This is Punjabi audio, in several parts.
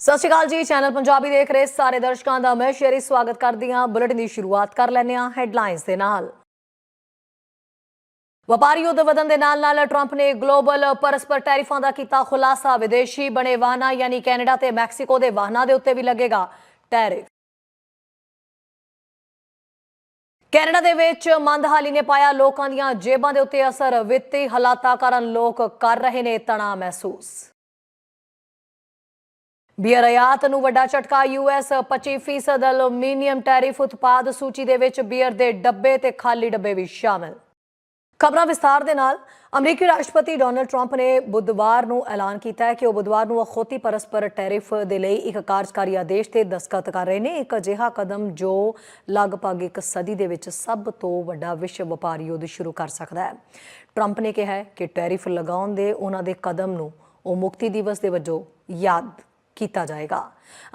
ਸਤਿ ਸ਼੍ਰੀ ਅਕਾਲ ਜੀ, ਚੈਨਲ ਪੰਜਾਬੀ ਦੇਖ ਰਹੇ ਸਾਰੇ ਦਰਸ਼ਕਾਂ ਦਾ ਮੈਂ ਸ਼ੇਰੀ ਸਵਾਗਤ ਕਰਦੀ ਹਾਂ। ਬੁਲੇਟਿਨ ਦੀ ਸ਼ੁਰੂਆਤ ਕਰ ਲੈਂਦੇ ਹਾਂ ਹੈਡਲਾਈਨਸ ਦੇ ਨਾਲ। ਵਪਾਰੀ ਯੁੱਧ ਵਧਣ ਦੇ ਨਾਲ ਨਾਲ ਟਰੰਪ ਨੇ ਗਲੋਬਲ ਪਰਸਪਰ ਟੈਰਿਫਾਂ ਦਾ ਕੀਤਾ ਖੁਲਾਸਾ। ਵਿਦੇਸ਼ੀ ਬਣੇ ਵਾਹਨਾਂ ਯਾਨੀ ਕੈਨੇਡਾ ਤੇ ਮੈਕਸੀਕੋ ਦੇ ਵਾਹਨਾਂ ਦੇ ਉੱਤੇ ਵੀ ਲੱਗੇਗਾ ਟੈਰਿਫ। ਕੈਨੇਡਾ ਦੇ ਵਿੱਚ ਮੰਦਹਾਲੀ ਨੇ ਪਾਇਆ ਲੋਕਾਂ ਦੀਆਂ ਜੇਬਾਂ ਦੇ ਉੱਤੇ ਅਸਰ। ਵਿੱਤੀ ਹਾਲਾਤਾਂ ਕਾਰਨ ਲੋਕ ਕਰ ਰਹੇ ਨੇ ਤਣਾਅ ਮਹਿਸੂਸ। ਬੀਅਰ ਆਯਾਤ ਨੂੰ ਵੱਡਾ ਝਟਕਾ ਯੂਐਸ 25% ਐਲੂਮੀਨੀਅਮ ਟੈਰਿਫ ਉਤਪਾਦ ਸੂਚੀ ਦੇ ਵਿੱਚ ਬੀਅਰ ਦੇ ਡੱਬੇ ਤੇ ਖਾਲੀ ਡੱਬੇ ਵੀ ਸ਼ਾਮਲ। ਖਬਰਾਂ ਵਿਸਤਾਰ ਦੇ ਨਾਲ, ਅਮਰੀਕੀ ਰਾਸ਼ਟਰਪਤੀ ਡੋਨਲਡ ਟਰੰਪ ਨੇ ਬੁੱਧਵਾਰ ਨੂੰ ਐਲਾਨ ਕੀਤਾ ਹੈ ਕਿ ਉਹ ਬੁੱਧਵਾਰ ਨੂੰ ਅਖੌਤੀ ਪਰਸਪਰ ਟੈਰਿਫ ਦੇ ਲਈ ਇੱਕ ਕਾਰਜਕਾਰੀ ਆਦੇਸ਼ ਤੇ ਦਸਤਖਤ ਕਰ ਰਹੇ ਨੇ। ਇੱਕ ਅਜਿਹਾ ਕਦਮ ਜੋ ਲਗਭਗ ਇੱਕ ਸਦੀ ਦੇ ਵਿੱਚ ਸਭ ਤੋਂ ਵੱਡਾ ਵਿਸ਼ਵ ਵਪਾਰ ਯੁੱਧ ਸ਼ੁਰੂ ਕਰ ਸਕਦਾ ਹੈ। ਟਰੰਪ ਨੇ ਕਿਹਾ ਹੈ ਕਿ ਟੈਰਿਫ ਲਗਾਉਣ ਦੇ ਉਹਨਾਂ ਦੇ ਕਦਮ ਨੂੰ ਉਹ ਮੁਕਤੀ ਦਿਵਸ ਦੇ ਵਜੋਂ ਯਾਦ ਕੀਤਾ ਜਾਏਗਾ।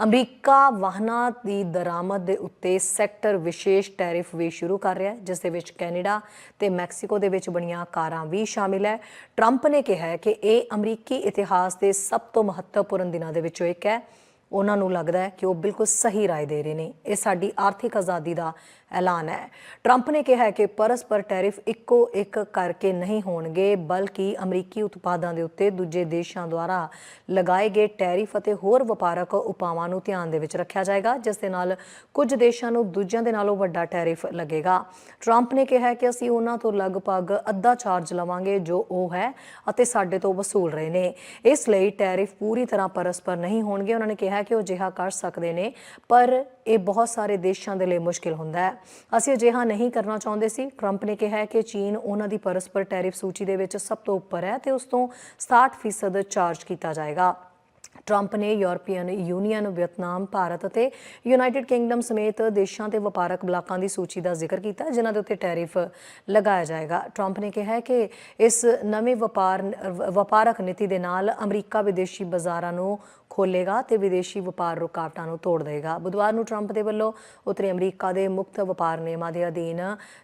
ਅਮਰੀਕਾ ਵਾਹਨਾਂ ਦੀ ਦਰਾਮਦ ਦੇ ਉੱਤੇ ਸੈਕਟਰ ਵਿਸ਼ੇਸ਼ ਟੈਰਿਫ ਵੀ ਸ਼ੁਰੂ ਕਰ ਰਿਹਾ ਹੈ, ਜਿਸ ਦੇ ਵਿੱਚ ਕੈਨੇਡਾ ਤੇ ਮੈਕਸੀਕੋ ਦੇ ਵਿੱਚ ਬਣੀਆਂ ਕਾਰਾਂ ਵੀ ਸ਼ਾਮਿਲ ਹੈ। ਟਰੰਪ ਨੇ ਕਿਹਾ ਹੈ ਕਿ ਇਹ ਅਮਰੀਕੀ ਇਤਿਹਾਸ ਦੇ ਸਭ ਤੋਂ ਮਹੱਤਵਪੂਰਨ ਦਿਨਾਂ ਦੇ ਵਿੱਚੋਂ ਇੱਕ ਹੈ। ਉਹਨਾਂ ਨੂੰ ਲੱਗਦਾ ਹੈ ਕਿ ਉਹ ਬਿਲਕੁਲ ਸਹੀ رائے ਦੇ ਰਹੇ ਨੇ ਇਹ ਸਾਡੀ ਆਰਥਿਕ ਆਜ਼ਾਦੀ ਦਾ ਐਲਾਨ ਹੈ ਟਰੰਪ ਨੇ ਕਿਹਾ ਹੈ ਕਿ ਪਰਸਪਰ ਟੈਰਿਫ ਇੱਕੋ ਇੱਕ ਕਰਕੇ ਨਹੀਂ ਹੋਣਗੇ ਬਲਕਿ ਅਮਰੀਕੀ ਉਤਪਾਦਾਂ ਦੇ ਉੱਤੇ ਦੂਜੇ ਦੇਸ਼ਾਂ ਦੁਆਰਾ ਲਗਾਏ ਗਏ ਟੈਰਿਫ ਅਤੇ ਹੋਰ ਵਪਾਰਕ ਉਪਾਵਾਂ ਨੂੰ ਧਿਆਨ ਦੇ ਵਿੱਚ ਰੱਖਿਆ ਜਾਏਗਾ ਜਿਸ ਦੇ ਨਾਲ ਕੁਝ ਦੇਸ਼ਾਂ ਨੂੰ ਦੂਜਿਆਂ ਦੇ ਨਾਲੋਂ ਵੱਡਾ ਟੈਰਿਫ ਲੱਗੇਗਾ ਟਰੰਪ ਨੇ ਕਿਹਾ ਹੈ ਕਿ ਅਸੀਂ ਉਹਨਾਂ ਤੋਂ ਲਗਭਗ ਅੱਧਾ ਚਾਰਜ ਲਵਾਂਗੇ ਜੋ ਉਹ ਹੈ ਅਤੇ ਸਾਡੇ ਤੋਂ ਵਸੂਲ ਰਹੇ ਨੇ ਇਸ ਲਈ ਟੈਰਿਫ ਪੂਰੀ ਤਰ੍ਹਾਂ ਪਰਸਪਰ ਨਹੀਂ ਹੋਣਗੇ ਉਹਨਾਂ ਨੇ ਕਿਹਾ ਕਿ ਉਹ ਅਜਿਹਾ ਕਰ ਸਕਦੇ ਨੇ, ਪਰ ਇਹ ਬਹੁਤ ਸਾਰੇ ਦੇਸ਼ਾਂ ਦੇ ਲਈ ਮੁਸ਼ਕਿਲ ਹੁੰਦਾ ਹੈ। ਅਸੀਂ ਅਜਿਹਾ ਨਹੀਂ ਕਰਨਾ ਚਾਹੁੰਦੇ ਸੀ। ਟਰੰਪ ਨੇ ਕਿਹਾ ਹੈ ਕਿ ਚੀਨ ਉਹਨਾਂ ਦੀ ਪਰਸਪਰ ਟੈਰਿਫ ਸੂਚੀ ਦੇ ਵਿੱਚ ਸਭ ਤੋਂ ਉੱਪਰ ਹੈ ਤੇ ਉਸ ਤੋਂ 60% ਚਾਰਜ ਕੀਤਾ ਜਾਏਗਾ। ਟਰੰਪ ਨੇ ਯੂਰਪੀਅਨ ਯੂਨੀਅਨ ਵਿਅਤਨਾਮ ਭਾਰਤ ਅਤੇ ਯੂਨਾਈਟਿਡ ਕਿੰਗਡਮ ਸਮੇਤ ਦੇਸ਼ਾਂ ਤੇ ਵਪਾਰਕ ਬਲਾਕਾਂ ਦੀ ਸੂਚੀ ਦਾ ਜ਼ਿਕਰ ਕੀਤਾ, ਜਿਨ੍ਹਾਂ ਦੇ ਉੱਤੇ ਟੈਰਿਫ ਲਗਾਇਆ ਜਾਏਗਾ। ਟਰੰਪ ਨੇ ਕਿਹਾ ਕਿ ਇਸ ਨਵੇਂ ਵਪਾਰ, ਵਪਾਰਕ ਨੀਤੀ ਦੇ ਨਾਲ ਅਮਰੀਕਾ ਵਿਦੇਸ਼ੀ ਬਾਜ਼ਾਰਾਂ ਨੂੰ ਖੋਲੇਗਾ ਤੇ ਵਿਦੇਸ਼ੀ ਵਪਾਰ ਰੁਕਾਵਟਾਂ ਨੂੰ ਤੋੜ ਦੇਗਾ ਬੁੱਧਵਾਰ ਨੂੰ ਟਰੰਪ ਦੇ ਵੱਲੋਂ ਉੱਤਰੀ ਅਮਰੀਕਾ ਦੇ ਮੁਕਤ ਵਪਾਰ ਨਿਯਮਾਂ ਦੇ ਅਧੀਨ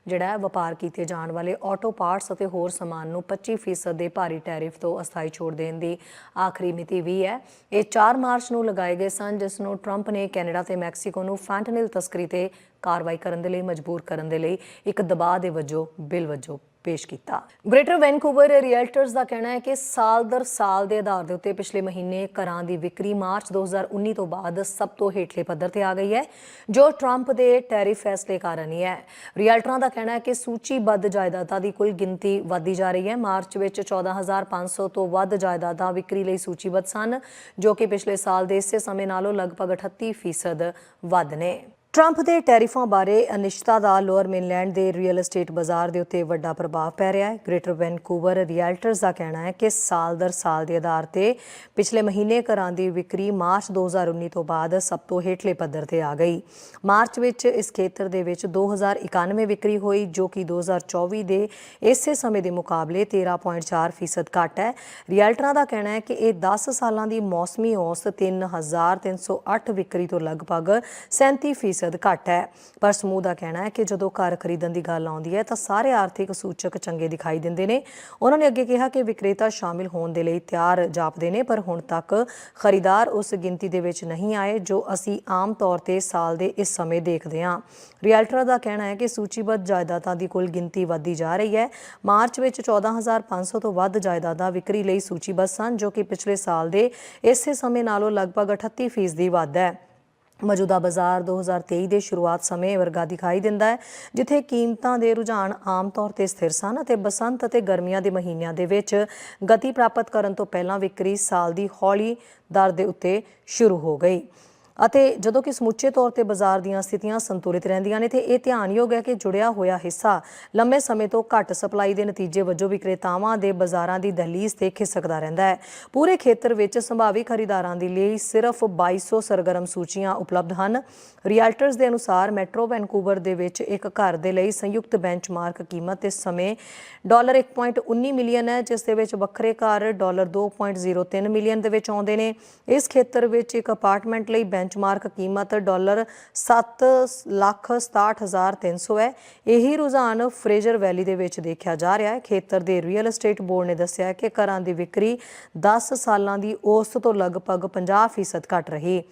ਜਿਹੜਾ ਵਪਾਰ ਕੀਤੇ ਜਾਣ ਵਾਲੇ ਆਟੋ ਪਾਰਟਸ ਅਤੇ ਹੋਰ ਸਮਾਨ ਨੂੰ 25% ਦੇ ਭਾਰੀ ਟੈਰਿਫ ਤੋਂ ਅਸਥਾਈ ਛੋੜ ਦੇਣ ਦੀ ਆਖਰੀ ਮਿਤੀ ਵੀ ਹੈ। ਇਹ 4 ਮਾਰਚ ਨੂੰ ਲਗਾਏ ਗਏ ਸਨ, ਜਿਸ ਨੂੰ ਟਰੰਪ ਨੇ ਕੈਨੇਡਾ ਤੇ ਮੈਕਸੀਕੋ ਨੂੰ ਫੈਂਟਨਿਲ ਤਸਕਰੀ ਤੇ ਕਾਰਵਾਈ ਕਰਨ ਦੇ ਲਈ, ਮਜਬੂਰ ਕਰਨ ਦੇ ਲਈ ਇੱਕ ਦਬਾਅ ਦੇ ਵਜੋਂ ਬਿੱਲ ਵਜੋਂ ਪੇਸ਼ ਕੀਤਾ। ਗ੍ਰੇਟਰ ਵੈਨਕੂਵਰ ਰੀਅਲਟਰਸ ਦਾ ਕਹਿਣਾ ਹੈ ਕਿ ਸਾਲ ਦਰ ਸਾਲ ਦੇ ਆਧਾਰ ਦੇ ਉੱਤੇ ਪਿਛਲੇ ਮਹੀਨੇ ਘਰਾਂ ਦੀ ਵਿਕਰੀ ਮਾਰਚ 2019 ਤੋਂ ਬਾਅਦ ਸਭ ਤੋਂ ਹੇਠਲੇ ਪੱਧਰ ਤੇ ਆ ਗਈ ਹੈ, ਜੋ ਟਰੰਪ ਦੇ ਟੈਰਿਫ ਫੈਸਲੇ ਕਾਰਨ ਹੀ ਹੈ। ਰੀਅਲਟਰਾਂ ਦਾ ਕਹਿਣਾ ਹੈ ਕਿ ਸੂਚੀਬੱਧ ਜਾਇਦਾਦਾਂ ਦੀ ਕੁੱਲ ਗਿਣਤੀ ਵਧਦੀ ਜਾ ਰਹੀ ਹੈ। ਮਾਰਚ ਵਿੱਚ 14500 ਤੋਂ ਵੱਧ ਜਾਇਦਾਦਾਂ ਵਿਕਰੀ ਲਈ ਸੂਚੀਬੱਧ ਸਨ, ਜੋ ਕਿ ਪਿਛਲੇ ਸਾਲ ਦੇ ਇਸੇ ਸਮੇਂ ਨਾਲੋਂ ਲਗਭਗ 38% ਵੱਧ ਨੇ। ਟਰੰਪ ਦੇ ਟੈਰਿਫਾਂ ਬਾਰੇ ਅਨਿਸ਼ਚਿਤਤਾ ਦਾ ਲੋਅਰ ਮੇਨਲੈਂਡ ਦੇ ਰੀਅਲ ਏਸਟੇਟ ਬਾਜ਼ਾਰ ਦੇ ਉੱਤੇ ਵੱਡਾ ਪ੍ਰਭਾਵ ਪੈ ਰਿਹਾ ਹੈ। ਗ੍ਰੇਟਰ ਵੈਨਕੂਵਰ ਰੀਅਲਟਰਸ ਦਾ ਕਹਿਣਾ ਹੈ ਕਿ ਸਾਲ ਦਰ ਸਾਲ ਦੇ ਆਧਾਰ ਤੇ ਪਿਛਲੇ ਮਹੀਨੇ ਘਰਾਂ ਦੀ ਵਿਕਰੀ ਮਾਰਚ 2019 ਤੋਂ ਬਾਅਦ ਸਭ ਤੋਂ ਹੇਠਲੇ ਪੱਧਰ ਤੇ ਆ ਗਈ। ਮਾਰਚ ਵਿੱਚ ਇਸ ਖੇਤਰ ਦੇ ਵਿੱਚ 2091 ਵਿਕਰੀ ਹੋਈ, ਜੋ ਕਿ 2024 ਦੇ ਇਸੇ ਸਮੇਂ ਦੇ ਮੁਕਾਬਲੇ 13.4% ਘੱਟ ਹੈ। ਰੀਅਲਟਰਾਂ ਦਾ ਕਹਿਣਾ ਹੈ ਕਿ ਇਹ 10 ਸਾਲਾਂ ਦੀ ਮੌਸਮੀ ਔਸਤ 3308 ਵਿਕਰੀ ਤੋਂ ਲਗਭਗ 37% ਫੀਸਦ ਘੱਟ ਹੈ। ਪਰ ਸਮੂਹ ਦਾ ਕਹਿਣਾ ਹੈ ਕਿ ਜਦੋਂ ਘਰ ਖਰੀਦਣ ਦੀ ਗੱਲ ਆਉਂਦੀ ਹੈ ਤਾਂ ਸਾਰੇ ਆਰਥਿਕ ਸੂਚਕ ਚੰਗੇ ਦਿਖਾਈ ਦਿੰਦੇ ਨੇ। ਉਹਨਾਂ ਨੇ ਅੱਗੇ ਕਿਹਾ ਕਿ ਵਿਕਰੇਤਾ ਸ਼ਾਮਿਲ ਹੋਣ ਦੇ ਲਈ ਤਿਆਰ ਜਾਪਦੇ ਨੇ, ਪਰ ਹੁਣ ਤੱਕ ਖਰੀਦਾਰ ਉਸ ਗਿਣਤੀ ਦੇ ਵਿੱਚ ਨਹੀਂ ਆਏ ਜੋ ਅਸੀਂ ਆਮ ਤੌਰ ਤੇ ਸਾਲ ਦੇ ਇਸ ਸਮੇਂ ਦੇਖਦੇ ਹਾਂ। ਰੀਅਲਟਰ ਦਾ ਕਹਿਣਾ ਹੈ ਕਿ ਸੂਚੀਬੱਧ ਜਾਇਦਾਦਾਂ ਦੀ ਕੁੱਲ ਗਿਣਤੀ ਵਧਦੀ ਜਾ ਰਹੀ ਹੈ। ਮਾਰਚ ਵਿੱਚ 14500 ਤੋਂ ਵੱਧ ਜਾਇਦਾਦਾਂ ਵਿਕਰੀ ਲਈ ਸੂਚੀਬੱਧ ਸਨ, ਜੋ ਕਿ ਪਿਛਲੇ ਸਾਲ ਦੇ ਇਸੇ ਸਮੇਂ ਨਾਲੋਂ ਲਗਭਗ 38% ਵੱਧ ਹੈ। ਮੌਜੂਦਾ ਬਾਜ਼ਾਰ 2023 ਦੇ ਸ਼ੁਰੂਆਤ ਸਮੇਂ ਵਰਗਾ ਦਿਖਾਈ ਦਿੰਦਾ ਹੈ, ਜਿੱਥੇ ਕੀਮਤਾਂ ਦੇ ਰੁਝਾਨ ਆਮ ਤੌਰ ਤੇ ਸਥਿਰ ਸਨ ਅਤੇ ਬਸੰਤ ਅਤੇ ਗਰਮੀਆਂ ਦੇ ਮਹੀਨਿਆਂ ਦੇ ਵਿੱਚ ਗਤੀ ਪ੍ਰਾਪਤ ਕਰਨ ਤੋਂ ਪਹਿਲਾਂ ਵਿਕਰੀ ਸਾਲ ਦੀ ਹੌਲੀ ਦਰ ਦੇ ਉੱਤੇ ਸ਼ੁਰੂ ਹੋ ਗਈ। ਅਤੇ ਜਦੋਂ ਕਿ ਸਮੁੱਚੇ ਤੌਰ ਤੇ ਬਾਜ਼ਾਰ ਦੀਆਂ ਸਥਿਤੀਆਂ ਸੰਤੁਲਿਤ ਰਹਿੰਦੀਆਂ ਨੇ ਤੇ ਇਹ ਧਿਆਨਯੋਗ ਹੈ ਕਿ ਜੁੜਿਆ ਹੋਇਆ ਹਿੱਸਾ ਲੰਮੇ ਸਮੇਂ ਤੋਂ ਘੱਟ ਸਪਲਾਈ ਦੇ ਨਤੀਜੇ ਵਜੋਂ ਵਿਕਰੇਤਾਵਾਂ ਦੇ ਬਾਜ਼ਾਰਾਂ ਦੀ ਦਹਲੀਜ਼ ਤੇ ਖਿਸਕਦਾ ਰਹਿੰਦਾ ਹੈ। ਪੂਰੇ ਖੇਤਰ ਵਿੱਚ ਸੰਭਾਵੀ ਖਰੀਦਾਰਾਂ ਦੇ ਲਈ ਸਿਰਫ 2200 ਸਰਗਰਮ ਸੂਚੀਆਂ ਉਪਲਬਧ ਹਨ। ਰੀਅਲਟਰਸ ਦੇ ਅਨੁਸਾਰ ਮੈਟਰੋ ਵੈਨਕੂਵਰ ਦੇ ਵਿੱਚ ਇੱਕ ਘਰ ਦੇ ਲਈ ਸੰਯੁਕਤ ਬੈਂਚਮਾਰਕ ਕੀਮਤ ਇਸ ਸਮੇਂ ਡਾਲਰ 1.19 ਮਿਲੀਅਨ ਹੈ, ਜਿਸ ਦੇ ਵਿੱਚ ਵੱਖਰੇ ਘਰ ਡਾਲਰ 2.03 ਮਿਲੀਅਨ ਦੇ ਵਿੱਚ ਆਉਂਦੇ ਨੇ। ਇਸ ਖੇਤਰ ਵਿੱਚ ਇੱਕ ਅਪਾਰਟਮੈਂਟ ਲਈ ਬੈਂਚਮਾਰਕ ਕੀਮਤ ਡਾਲਰ 767300 ਹੈ। ਇਹੀ ਰੁਝਾਨ ਫਰੇਜ਼ਰ ਵੈਲੀ ਦੇ ਵਿੱਚ ਦੇਖਿਆ ਜਾ ਰਿਹਾ ਹੈ। ਖੇਤਰ ਦੇ ਰੀਅਲ ਏਸਟੇਟ ਬੋਰਡ ਨੇ ਦੱਸਿਆ ਕਿ ਘਰਾਂ ਦੀ ਵਿਕਰੀ 10 ਸਾਲਾਂ ਦੀ ਔਸਤ ਤੋਂ ਲਗਭਗ 50% ਘਟ ਰਹੀ।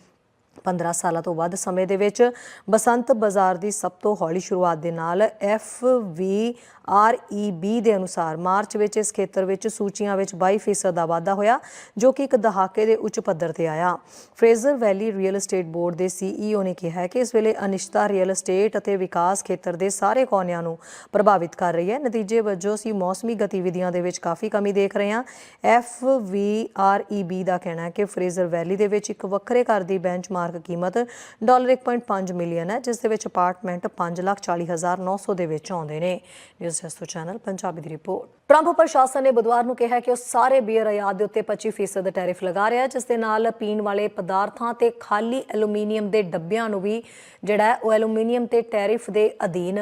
15 ਸਾਲਾਂ ਤੋਂ ਵੱਧ ਸਮੇਂ ਦੇ ਵਿੱਚ ਬਸੰਤ ਬਾਜ਼ਾਰ ਦੀ ਸਭ ਤੋਂ ਹੌਲੀ ਸ਼ੁਰੂਆਤ ਦੇ ਨਾਲ F V R E B ਦੇ ਅਨੁਸਾਰ ਮਾਰਚ ਵਿੱਚ ਇਸ ਖੇਤਰ ਵਿੱਚ ਸੂਚੀਆਂ ਵਿੱਚ 22% ਦਾ ਵਾਧਾ ਹੋਇਆ, ਜੋ ਕਿ ਇੱਕ ਦਹਾਕੇ ਦੇ ਉੱਚ ਪੱਧਰ ਤੇ ਆਇਆ। Fraser Valley real estate board ਦੇ CEO ਨੇ ਕਿਹਾ ਹੈ ਕਿ ਇਸ ਵੇਲੇ ਅਨਿਸ਼ਤਾ ਰੀਅਲ ਏਸਟੇਟ ਅਤੇ ਵਿਕਾਸ ਖੇਤਰ ਦੇ ਸਾਰੇ ਕੋਨਿਆਂ ਨੂੰ ਪ੍ਰਭਾਵਿਤ ਕਰ ਰਹੀ ਹੈ। ਨਤੀਜੇ ਵਜੋਂ ਅਸੀਂ ਮੌਸਮੀ ਗਤੀਵਿਧੀਆਂ ਦੇ ਵਿੱਚ ਕਾਫੀ ਕਮੀ ਦੇਖ ਰਹੇ ਹਾਂ। F V R E B ਦਾ ਕਹਿਣਾ ਹੈ ਕਿ ਫਰੇਜ਼ਰ ਵੈਲੀ ਦੇ ਵਿੱਚ ਇੱਕ ਵੱਖਰੇ ਘਰ ਦੀ ਬੈਂਚਮਾਰਕ ਕੀਮਤ, ਡਾਲਰ 1.5 ਮਿਲੀਅਨ ਹੈ, ਜਿਸ ਦੇ ਵਿੱਚ ਅਪਾਰਟਮੈਂਟ 540900 ਦੇ ਵਿੱਚ ਆਉਂਦੇ ਨੇ। ਨਿਊਜ਼ ਐਸਟੋ ਚੈਨਲ ਪੰਜਾਬੀ ਦੀ ਰਿਪੋਰਟ ਟਰੰਪ ਪ੍ਰਸ਼ਾਸਨ ਨੇ ਬੁੱਧਵਾਰ ਨੂੰ ਕਿਹਾ ਕਿ ਉਹ ਸਾਰੇ ਬੀਅਰ ਆਯਾਤ ਦੇ ਉੱਤੇ 25% ਟੈਰਿਫ ਲਗਾ ਰਿਹਾ ਹੈ, ਜਿਸ ਦੇ ਨਾਲ ਪੀਣ ਵਾਲੇ ਪਦਾਰਥਾਂ ਤੇ ਖਾਲੀ ਐਲੂਮੀਨੀਅਮ ਦੇ ਡੱਬਿਆਂ ਨੂੰ ਵੀ ਜਿਹੜਾ ਉਹ ਐਲੂਮੀਨੀਅਮ ਤੇ ਟੈਰਿਫ ਦੇ ਅਧੀਨ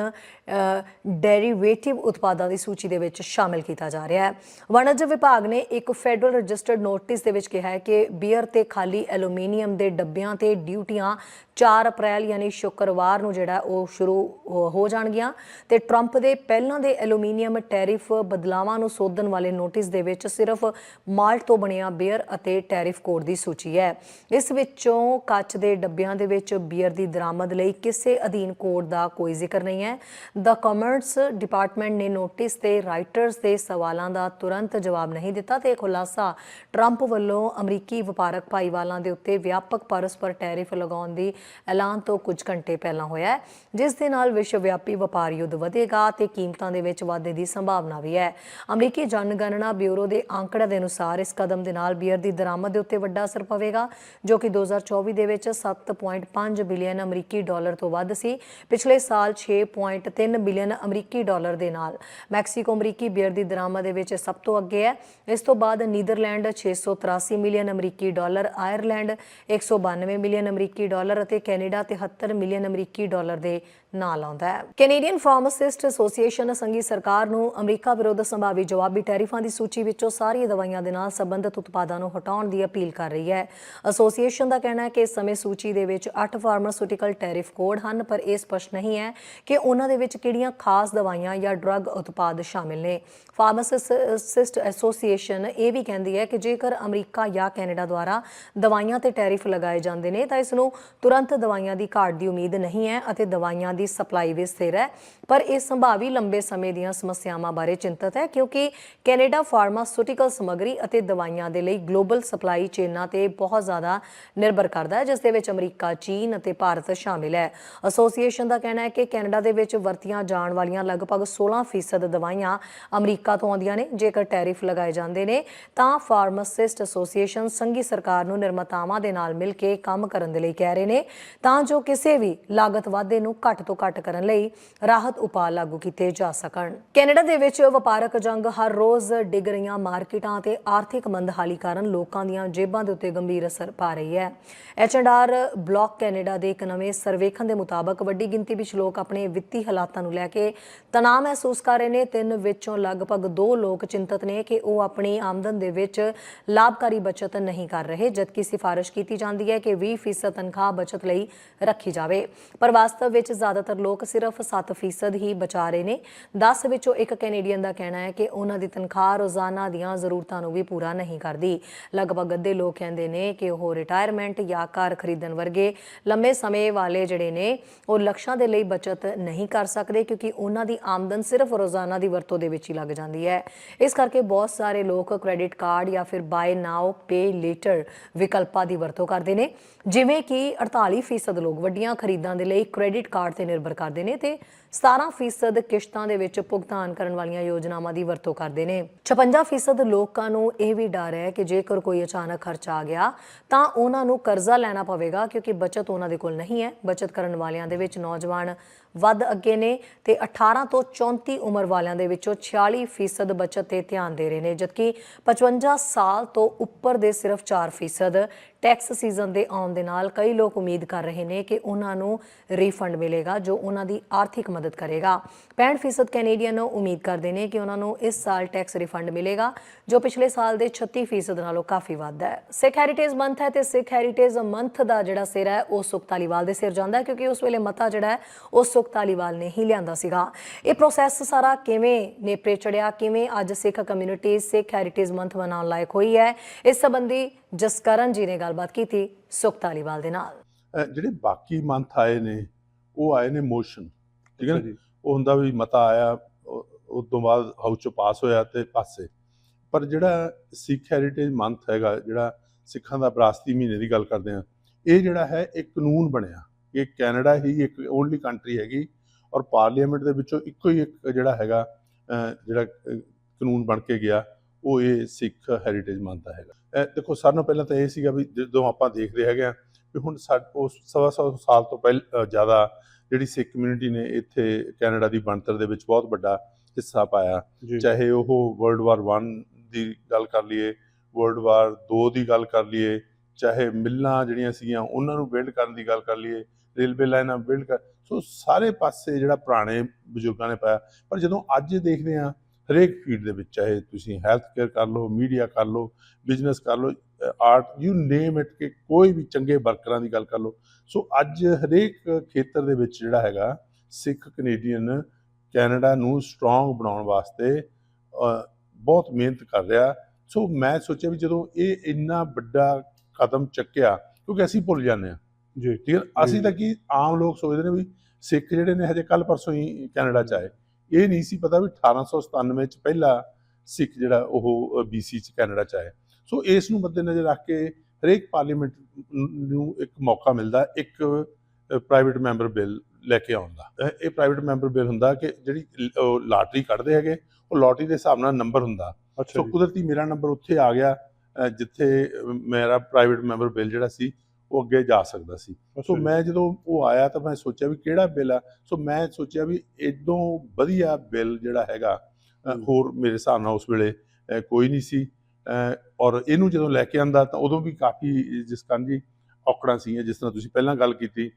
ਡੈਰੀਵੇਟਿਵ ਉਤਪਾਦਾਂ ਦੀ ਸੂਚੀ ਦੇ ਵਿੱਚ ਸ਼ਾਮਿਲ ਕੀਤਾ ਜਾ ਰਿਹਾ ਹੈ। ਵਣਜ ਵਿਭਾਗ ਨੇ ਇੱਕ ਫੈਡਰਲ ਰਜਿਸਟਰਡ ਨੋਟਿਸ ਦੇ ਵਿੱਚ ਕਿਹਾ ਹੈ ਕਿ ਬੀਅਰ ਤੇ ਖਾਲੀ ਐਲੂਮੀਨੀਅਮ ਦੇ ਡੱਬਿਆਂ ਤੇ ਡਿਊਟੀਆਂ 4 ਅਪ੍ਰੈਲ ਯਾਨੀ ਸ਼ੁੱਕਰਵਾਰ ਨੂੰ ਜਿਹੜਾ ਉਹ ਸ਼ੁਰੂ ਹੋ- ਜਾਣਗੀਆਂ ਤੇ ਟਰੰਪ ਦੇ ਪਹਿਲਾਂ ਦੇ ਐਲੂਮੀਨੀਅਮ ਟੈਰਿਫ ਬਦਲਾ ਬਦਲਾਵਾਂ ਨੂੰ ਸੋਧਣ ਵਾਲੇ ਨੋਟਿਸ ਦੇ ਵਿੱਚ ਸਿਰਫ ਮਾਲਟ ਤੋਂ ਬਣਿਆ ਬੀਅਰ ਅਤੇ ਟੈਰਿਫ ਕੋਡ ਦੀ ਸੂਚੀ ਹੈ। ਇਸ ਵਿੱਚੋਂ ਕੱਚ ਦੇ ਡੱਬਿਆਂ ਦੇ ਵਿੱਚ ਬੀਅਰ ਦੀ ਦਰਾਮਦ ਲਈ ਕਿਸੇ ਅਧੀਨ ਕੋਡ ਦਾ ਕੋਈ ਜ਼ਿਕਰ ਨਹੀਂ ਹੈ। ਦਾ ਕਮਰਸ ਡਿਪਾਰਟਮੈਂਟ ਨੇ ਨੋਟਿਸ ਤੇ ਰਾਈਟਰਸ ਦੇ ਸਵਾਲਾਂ ਦਾ ਤੁਰੰਤ ਜਵਾਬ ਨਹੀਂ ਦਿੱਤਾ ਤੇ ਇਹ ਖੁਲਾਸਾ ਟਰੰਪ ਵੱਲੋਂ ਅਮਰੀਕੀ ਵਪਾਰਕ ਭਾਈਵਾਲਾਂ ਦੇ ਉੱਤੇ ਵਿਆਪਕ ਪਰਸਪਰ ਟੈਰਿਫ ਲਗਾਉਣ ਦੀ ਐਲਾਨ ਤੋਂ ਕੁਝ ਘੰਟੇ ਪਹਿਲਾਂ ਹੋਇਆ ਹੈ, ਜਿਸ ਦੇ ਨਾਲ ਵਿਸ਼ਵ ਵਿਆਪੀ ਵਪਾਰ ਯੁੱਧ ਵਧੇਗਾ ਤੇ ਕੀਮਤਾਂ ਦੇ ਵਿੱਚ ਵਾਧੇ ਦੀ ਸੰਭਾਵਨਾ ਵੀ ਹੈ। ਅਮਰੀਕੀ ਜਨਗਣਨਾ ਬਿਊਰੋ ਦੇ ਅੰਕੜਿਆਂ ਦੇ ਅਨੁਸਾਰ ਇਸ ਕਦਮ ਦੇ ਨਾਲ ਬੀਅਰ ਦੀ ਦਰਾਮਦ ਦੇ ਉੱਤੇ ਵੱਡਾ ਅਸਰ ਪਵੇਗਾ, ਜੋ ਕਿ 2024 ਦੇ ਵਿੱਚ 7.5 ਬਿਲੀਅਨ ਅਮਰੀਕੀ ਡਾਲਰ ਤੋਂ ਵੱਧ ਸੀ। ਪਿਛਲੇ ਸਾਲ 6.3 ਬਿਲੀਅਨ ਅਮਰੀਕੀ ਡਾਲਰ ਦੇ ਨਾਲ ਮੈਕਸੀਕੋ ਅਮਰੀਕੀ ਬੀਅਰ ਦੀ ਦਰਾਮਦ ਦੇ ਵਿੱਚ ਸਭ ਤੋਂ ਅੱਗੇ ਹੈ। ਇਸ ਤੋਂ ਬਾਅਦ ਨੀਦਰਲੈਂਡ 683 ਮਿਲੀਅਨ ਅਮਰੀਕੀ ਡਾਲਰ, ਆਇਰਲੈਂਡ 192 ਮਿਲੀਅਨ ਅਮਰੀਕੀ ਡਾਲਰ ਅਤੇ ਕੈਨੇਡਾ 73 ਮਿਲੀਅਨ ਅਮਰੀਕੀ ਡਾਲਰ ਦੇ ਨਾਲ ਆਉਂਦਾ ਹੈ। ਕੈਨੇਡੀਅਨ ਫਾਰਮਾਸਿਸਟ ਐਸੋਸੀਏਸ਼ਨ ਸੰਘੀ ਸਰਕਾਰ ਨੂੰ ਅਮਰੀਕਾ ਵਿਰੁੱਧ ਸੰਭਾਵੀ ਜਵਾਬੀ ਟੈਰਿਫਾਂ ਦੀ ਸੂਚੀ ਵਿੱਚੋਂ ਸਾਰੀਆਂ ਦਵਾਈਆਂ ਦੇ ਨਾਲ ਸੰਬੰਧਿਤ ਉਤਪਾਦਾਂ ਨੂੰ ਹਟਾਉਣ ਦੀ ਅਪੀਲ ਕਰ ਰਹੀ ਹੈ। ਐਸੋਸੀਏਸ਼ਨ ਦਾ ਕਹਿਣਾ ਹੈ ਕਿ ਇਸ ਸਮੇਂ ਸੂਚੀ ਦੇ ਵਿੱਚ 8 ਫਾਰਮਾਸਿਊਟੀਕਲ ਟੈਰਿਫ ਕੋਡ ਹਨ, ਪਰ ਇਹ ਸਪਸ਼ਟ ਨਹੀਂ ਹੈ ਕਿ ਉਹਨਾਂ ਦੇ ਵਿੱਚ ਕਿਹੜੀਆਂ ਖਾਸ ਦਵਾਈਆਂ ਜਾਂ ਡਰੱਗ ਉਤਪਾਦ ਸ਼ਾਮਿਲ ਨੇ। ਫਾਰਮਾਸਿਸਟ ਐਸੋਸੀਏਸ਼ਨ ਇਹ ਵੀ ਕਹਿੰਦੀ ਹੈ ਕਿ ਜੇਕਰ ਅਮਰੀਕਾ ਜਾਂ ਕੈਨੇਡਾ ਦੁਆਰਾ ਦਵਾਈਆਂ ਤੇ ਟੈਰਿਫ ਲਗਾਏ ਜਾਂਦੇ ਨੇ, ਤਾਂ ਇਸ ਨੂੰ ਤੁਰੰਤ ਦਵਾਈਆਂ ਦੀ ਘਾਟ ਦੀ ਉਮੀਦ ਨਹੀਂ ਹੈ ਅਤੇ ਦਵਾਈਆਂ ਦੀ ਸਪਲਾਈ ਵੀ ਸਥਿਰ ਹੈ। ਪਰ ਇਹ ਸੰਭਾਵੀ ਲੰਬੇ ਸਮੇਂ ਦੀਆਂ ਸਮੱਸਿਆਵਾਂ ਬਾਰੇ ਚਿੰਤਤ ਹੈ, ਕਿਉਂਕਿ ਕੈਨੇਡਾ ਫਾਰਮਾਸਿਊਟੀਕਲ ਸਮੱਗਰੀ ਅਤੇ ਦਵਾਈਆਂ ਦੇ ਲਈ ਗਲੋਬਲ ਸਪਲਾਈ ਚੇਨਾਂ ਤੇ ਬਹੁਤ ਜ਼ਿਆਦਾ ਨਿਰਭਰ ਕਰਦਾ ਹੈ, ਜਿਸ ਦੇ ਵਿੱਚ ਅਮਰੀਕਾ, ਚੀਨ ਅਤੇ ਭਾਰਤ ਸ਼ਾਮਿਲ ਹੈ। ਐਸੋਸੀਏਸ਼ਨ ਦਾ ਕਹਿਣਾ ਹੈ ਕਿ ਕੈਨੇਡਾ ਦੇ ਵਿੱਚ ਵਰਤੀਆਂ ਜਾਣ ਵਾਲੀਆਂ ਲਗਭਗ 16% ਦਵਾਈਆਂ ਅਮਰੀਕਾ ਤੋਂ ਆਉਂਦੀਆਂ ਨੇ, ਜੇਕਰ ਟੈਰਿਫ ਲਗਾਏ ਜਾਂਦੇ ਨੇ, ਤਾਂ ਫਾਰਮਾਸਿਸਟ ਐਸੋਸੀਏਸ਼ਨ ਸੰਘੀ ਸਰਕਾਰ ਨੂੰ ਨਿਰਮਾਤਾਵਾਂ ਦੇ ਨਾਲ ਮਿਲ ਕੇ ਕੰਮ ਕਰਨ ਦੇ ਲਈ ਕਹਿ ਰਹੇ ਨੇ। ਤਾਂ ਜੋ ਕਿਸੇ ਵੀ ਲਾਗਤ ਵਾਧੇ ਨੂੰ ਘੱਟ ਤੋਂ ਘੱਟ ਕਰਨ ਲਈ ਰਾਹਤ ਉਪਾਅ ਲਾਗੂ ਕੀਤੇ ਜਾ ਸਕਣ। ਕੈਨੇਡਾ ਦੇ ਵਿੱਚ ਵਪਾਰਕ ਜੰਗ ਹਰ ਰੋਜ਼ ਡਿੱਗ ਰਹੀਆਂ ਮਾਰਕੀਟਾਂ ਤੇ ਆਰਥਿਕ ਮੰਦਹਾਲੀ ਕਾਰਨ ਲੋਕਾਂ ਦੀਆਂ ਜੇਬਾਂ ਦੇ ਉੱਤੇ ਗੰਭੀਰ ਅਸਰ ਪਾ ਰਹੀ ਹੈ। ਐਚਐਂਡਆਰ ਬਲੌਕ ਕੈਨੇਡਾ ਦੇ ਇੱਕ ਨਵੇਂ ਸਰਵੇਖਣ ਦੇ ਮੁਤਾਬਕ ਵੱਡੀ ਗਿਣਤੀ ਵਿੱਚ ਲੋਕ ਆਪਣੇ ਵਿੱਤੀ ਹਾਲਾਤਾਂ ਨੂੰ ਲੈ ਕੇ ਤਣਾਅ ਮਹਿਸੂਸ ਕਰ ਰਹੇ ਨੇ। ਤਿੰਨ ਵਿੱਚੋਂ ਲਗਭਗ 2 ਲੋਕ ਚਿੰਤਤ ਨੇ ਕਿ ਉਹ ਆਪਣੀ ਆਮਦਨ ਦੇ ਵਿੱਚ ਲਾਭਕਾਰੀ ਬਚਤ ਨਹੀਂ ਕਰ ਰਹੇ, ਜਦਕਿ ਸਿਫਾਰਿਸ਼ ਕੀਤੀ ਜਾਂਦੀ ਹੈ ਕਿ 20% ਤਨਖਾਹ ਬਚਤ ਲਈ ਰੱਖੀ ਜਾਵੇ। ਪਰ ਵਾਸਤਵ ਵਿੱਚ ਜ਼ਿਆਦਾਤਰ ਲੋਕ ਸਿਰਫ 7% ਹੀ ਬਚਾ ਰਹੇ ਨੇ। 10 ਵਿੱਚੋਂ ਇੱਕ ਕੈਨੇਡੀਅਨ ਦਾ ਕਹਿਣਾ ਹੈ ਕਿ ਉਹਨਾਂ ਦੀ ਤਨਖਾਹ ਰੋਜ਼ਾਨਾ ਦੀਆਂ ਜ਼ਰੂਰਤਾਂ ਨੂੰ ਵੀ ਪੂਰਾ ਨਹੀਂ ਕਰਦੀ। ਲਗਭਗ ਅੱਧੇ ਲੋਕ ਕਹਿੰਦੇ ਨੇ ਕਿ ਉਹ ਰਿਟਾਇਰਮੈਂਟ ਜਾਂ ਘਰ ਖਰੀਦਣ ਵਰਗੇ ਲੰਮੇ ਸਮੇਂ ਵਾਲੇ ਜਿਹੜੇ ਨੇ, ਉਹ ਲਕਸ਼ਾਂ ਦੇ ਲਈ ਬਚਤ ਨਹੀਂ ਕਰ ਸਕਦੇ ਕਿਉਂਕਿ ਉਹਨਾਂ ਦੀ ਆਮਦਨ ਸਿਰਫ ਰੋਜ਼ਾਨਾ ਦੀ ਵਰਤੋਂ ਦੇ ਵਿੱਚ ਹੀ ਲੱਗ ਜਾਂਦੀ ਹੈ। ਇਸ ਕਰਕੇ ਬਹੁਤ ਸਾਰੇ ਲੋਕ ਕ੍ਰੈਡਿਟ ਕਾਰਡ ਜਾਂ ਫਿਰ ਬਾਏ ਨਾਓ ਪੇ ਲੇਟਰ ਵਿਕਲਪਾਂ ਦੀ ਵਰਤੋਂ ਕਰਦੇ ਨੇ। ਜਿਵੇਂ ਕਿ 48% ਲੋਕ ਵੱਡੀਆਂ ਖਰੀਦਾਂ ਦੇ ਲਈ ਕ੍ਰੈਡਿਟ ਕਾਰਡ ਤੇ ਨਿਰਭਰ ਕਰਦੇ ਨੇ ਤੇ 17% ਕਿਸ਼ਤਾਂ ਦੇ ਵਿੱਚ ਭੁਗਤਾਨ ਕਰਨ ਵਾਲੀਆਂ ਯੋਜਨਾਵਾਂ ਦੀ ਵਰਤੋਂ ਕਰਦੇ ਨੇ। 56% ਲੋਕਾਂ ਨੂੰ ਇਹ ਵੀ ਡਰ ਹੈ ਕਿ ਜੇਕਰ ਕੋਈ ਅਚਾਨਕ ਖਰਚ ਆ ਗਿਆ, ਤਾਂ ਉਹਨਾਂ ਨੂੰ ਕਰਜ਼ਾ ਲੈਣਾ ਪਵੇਗਾ, ਕਿਉਂਕਿ ਬਚਤ ਉਹਨਾਂ ਦੇ ਕੋਲ ਨਹੀਂ ਹੈ। ਬਚਤ ਕਰਨ ਵਾਲਿਆਂ ਦੇ ਵਿੱਚ ਨੌਜਵਾਨ ਵੱਧ ਅੱਗੇ ਨੇ ਤੇ 18 ਤੋਂ 34 ਉਮਰ ਵਾਲਿਆਂ ਦੇ ਵਿੱਚੋਂ 46% ਬਚਤ ਤੇ ਧਿਆਨ ਦੇ ਰਹੇ ਨੇ, ਜਦਕਿ 55 ਸਾਲ ਤੋਂ ਉੱਪਰ ਦੇ ਸਿਰਫ 4% ਟੈਕਸ ਸੀਜ਼ਨ ਦੇ ਆਉਣ ਦੇ ਨਾਲ ਕਈ ਲੋਕ ਉਮੀਦ ਕਰ ਰਹੇ ਨੇ ਕਿ ਉਹਨਾਂ ਨੂੰ ਰੀਫੰਡ ਮਿਲੇਗਾ, ਜੋ ਉਹਨਾਂ ਦੀ ਆਰਥਿਕ ਮਦਦ ਕਰੇਗਾ। 65% ਕੈਨੇਡੀਅਨ ਉਮੀਦ ਕਰਦੇ ਨੇ ਕਿ ਉਹਨਾਂ ਨੂੰ ਇਸ ਸਾਲ ਟੈਕਸ ਰਿਫੰਡ ਮਿਲੇਗਾ, ਜੋ ਪਿਛਲੇ ਸਾਲ ਦੇ 36% ਨਾਲੋਂ ਕਾਫੀ ਵੱਧ ਹੈ। ਸਿੱਖ ਹੈਰੀਟੇਜ ਮੰਥ ਹੈ ਤੇ ਸਿੱਖ ਹੈਰੀਟੇਜ ਮੰਥ ਦਾ ਜਿਹੜਾ ਸਿਰ ਹੈ, ਉਹ ਸੁਖ ਦੇ ਸਿਰ ਜਾਂਦਾ ਕਿਉਂਕਿ ਉਸ ਵੇਲੇ ਮਤਾ ਜਿਹੜਾ ਹੈ, ਉਹ ਸੁਖ ਨੇ ਹੀ ਲਿਆਂਦਾ ਸੀਗਾ। ਇਹ ਪ੍ਰੋਸੈਸ ਸਾਰਾ ਕਿਵੇਂ ਨੇਪਰੇ ਚੜਿਆ, ਕਿਵੇਂ ਅੱਜ Sikh community Sikh heritage month ਮਨਾਉਣ ਲਾਇਕ ਹੋਈ ਹੈ, ਇਸ ਸੰਬੰਧੀ ਜਸਕਰਨ ਜੀ ਨੇ ਗੱਲਬਾਤ ਕੀਤੀ ਸੁਖ ਧਾਲੀਵਾਲ ਦੇ ਨਾਲ। ਜਿਹੜੇ ਬਾਕੀ ਮੰਥ ਆਏ ਨੇ, ਉਹ ਆਏ ਨੇ ਮੋਸ਼ਨ। ਠੀਕ ਹੈ ਨਾ। ਉਹ ਹੁੰਦਾ ਵੀ ਮਤਾ ਆਇਆ ਉਸ ਤੋਂ ਬਾਅਦ ਹਾਊਸ ਚ ਪਾਸ ਹੋਇਆ ਤੇ ਪਾਸੇ। ਪਰ ਜਿਹੜਾ ਸਿੱਖ ਹੈਰੀਟੇਜ ਮੰਥ ਹੈਗਾ ਜਿਹੜਾ ਸਿੱਖਾਂ ਦਾ ਵਿਰਾਸਤੀ ਮਹੀਨੇ ਦੀ ਗੱਲ ਕਰਦੇ ਆ ਇਹ ਜਿਹੜਾ ਹੈ ਇੱਕ ਕਾਨੂੰਨ ਬਣਿਆ। ਇਹ ਕੈਨੇਡਾ ਹੀ ਇੱਕ ਓਨਲੀ ਕੰਟਰੀ ਹੈਗੀ ਔਰ ਪਾਰਲੀਮੈਂਟ ਦੇ ਵਿੱਚੋਂ ਇੱਕੋ ਹੀ ਇੱਕ ਜਿਹੜਾ ਹੈਗਾ ਜਿਹੜਾ ਕਾਨੂੰਨ ਬਣ ਕੇ ਗਿਆ ਉਹ ਇਹ ਸਿੱਖ ਹੈਰੀਟੇਜ ਮੰਥ ਹੈਗਾ। ਦੇਖੋ ਨਾਲੋਂ ਪਹਿਲਾਂ ਤਾਂ ਇਹ ਸੀਗਾ ਵੀ ਜਦੋਂ ਆਪਾਂ ਦੇਖਦੇ ਹੈਗੇ ਆ ਵੀ ਹੁਣ ਉਸ ਸਵਾ ਸਾਲ ਤੋਂ ਪਹਿਲ ਜ਼ਿਆਦਾ ਜਿਹੜੀ ਸਿੱਖ ਕਮਿਊਨਿਟੀ ਨੇ ਇੱਥੇ ਕੈਨੇਡਾ ਦੀ ਬਣਤਰ ਦੇ ਵਿੱਚ ਬਹੁਤ ਵੱਡਾ ਹਿੱਸਾ ਪਾਇਆ। ਚਾਹੇ ਉਹ ਵਰਲਡ ਵਾਰ 1 ਦੀ ਗੱਲ ਕਰ ਲਈਏ ਵਰਲਡ ਵਾਰ 2 ਦੀ ਗੱਲ ਕਰ ਲਈਏ ਚਾਹੇ ਮਿਲਾਂ ਜਿਹੜੀਆਂ ਸੀਗੀਆਂ ਉਹਨਾਂ ਨੂੰ ਬਿਲਡ ਕਰਨ ਦੀ ਗੱਲ ਕਰ ਲਈਏ ਰੇਲਵੇ ਲਾਈਨਾਂ ਬਿਲਡ ਕਰ ਸੋ ਸਾਰੇ ਪਾਸੇ ਜਿਹੜਾ ਪੁਰਾਣੇ ਬਜ਼ੁਰਗਾਂ ਨੇ ਪਾਇਆ। ਪਰ ਜਦੋਂ ਅੱਜ ਦੇਖਦੇ ਆ ਹਰੇਕ ਫੀਲਡ ਦੇ ਵਿੱਚ ਚਾਹੇ ਤੁਸੀਂ ਹੈਲਥ ਕੇਅਰ ਕਰ ਲਓ ਮੀਡੀਆ ਕਰ ਲਓ ਬਿਜ਼ਨਸ ਕਰ ਲਓ ਆਰਟ ਯੂ ਨੇਮ ਇਟ ਕਿ ਕੋਈ ਵੀ ਚੰਗੇ ਵਰਕਰਾਂ ਦੀ ਗੱਲ ਕਰ ਲਓ। ਸੋ ਅੱਜ ਹਰੇਕ ਖੇਤਰ ਦੇ ਵਿੱਚ ਜਿਹੜਾ ਹੈਗਾ ਸਿੱਖ ਕੈਨੇਡੀਅਨ ਕੈਨੇਡਾ ਨੂੰ ਸਟਰੋਂਗ ਬਣਾਉਣ ਵਾਸਤੇ ਬਹੁਤ ਮਿਹਨਤ ਕਰ ਰਿਹਾ। ਸੋ ਮੈਂ ਸੋਚਿਆ ਵੀ ਜਦੋਂ ਇਹ ਇੰਨਾ ਵੱਡਾ ਕਦਮ ਚੱਕਿਆ ਕਿਉਂਕਿ ਅਸੀਂ ਭੁੱਲ ਜਾਂਦੇ ਹਾਂ। ਜੀ। ਠੀਕ ਹੈ ਅਸੀਂ ਤਾਂ ਕੀ ਆਮ ਲੋਕ ਸੋਚਦੇ ਨੇ ਵੀ ਸਿੱਖ ਜਿਹੜੇ ਨੇ ਹਜੇ ਕੱਲ ਪਰਸੋਂ ਹੀ ਕੈਨੇਡਾ ਚ ਆਏ। ਇਹ ਨਹੀਂ ਸੀ ਪਤਾ ਵੀ 1897 ਚ ਪਹਿਲਾ ਸਿੱਖ ਜਿਹੜਾ ਉਹ BC ਚ ਕੈਨੇਡਾ ਚ ਆਇਆ। ਸੋ ਇਸ ਨੂੰ ਮੱਦੇਨਜ਼ਰ ਰੱਖ ਕੇ ਹਰੇਕ ਪਾਰਲੀਮੈਂਟ ਨੂੰ ਇੱਕ ਮੌਕਾ ਮਿਲਦਾ ਇੱਕ ਪ੍ਰਾਈਵੇਟ ਮੈਂਬਰ ਬਿੱਲ ਲੈ ਕੇ ਆਉਣ ਦਾ। ਅਹ ਇਹ ਪ੍ਰਾਈਵੇਟ ਮੈਂਬਰ ਬਿੱਲ ਹੁੰਦਾ ਕਿ ਜਿਹੜੀ ਲਾਟਰੀ ਕੱਢਦੇ ਹੈਗੇ ਉਹ ਲਾਟਰੀ ਦੇ ਹਿਸਾਬ ਨਾਲ ਨੰਬਰ ਹੁੰਦਾ। ਸੋ ਕੁਦਰਤੀ ਮੇਰਾ ਨੰਬਰ ਉੱਥੇ ਆ ਗਿਆ ਜਿੱਥੇ ਮੇਰਾ ਪ੍ਰਾਈਵੇਟ ਮੈਂਬਰ ਬਿੱਲ ਜਿਹੜਾ ਸੀ ਉਹ ਅੱਗੇ ਜਾ ਸਕਦਾ ਸੀ। ਸੋ। ਮੈਂ ਜਦੋਂ ਉਹ ਆਇਆ ਤਾਂ ਮੈਂ ਸੋਚਿਆ ਵੀ ਕਿਹੜਾ ਬਿੱਲ ਆ? ਸੋ ਮੈਂ ਸੋਚਿਆ ਵੀ ਇਦੋਂ ਵਧੀਆ ਬਿੱਲ ਜਿਹੜਾ ਹੈਗਾ। ਹੋਰ ਮੇਰੇ ਹਿਸਾਬ ਨਾਲ ਉਸ ਵੇਲੇ ਕੋਈ ਨਹੀਂ ਸੀ। ਔਰ ਇਹਨੂੰ ਜਦੋਂ ਲੈ ਕੇ ਆਂਦਾ ਤਾਂ ਉਦੋਂ ਵੀ ਕਾਫੀ ਜਿਸ ਕੰਨ ਜੀ ਔਕੜਾਂ ਸੀ ਜਿਸ ਤਰ੍ਹਾਂ ਤੁਸੀਂ ਪਹਿਲਾਂ ਗੱਲ ਕੀਤੀ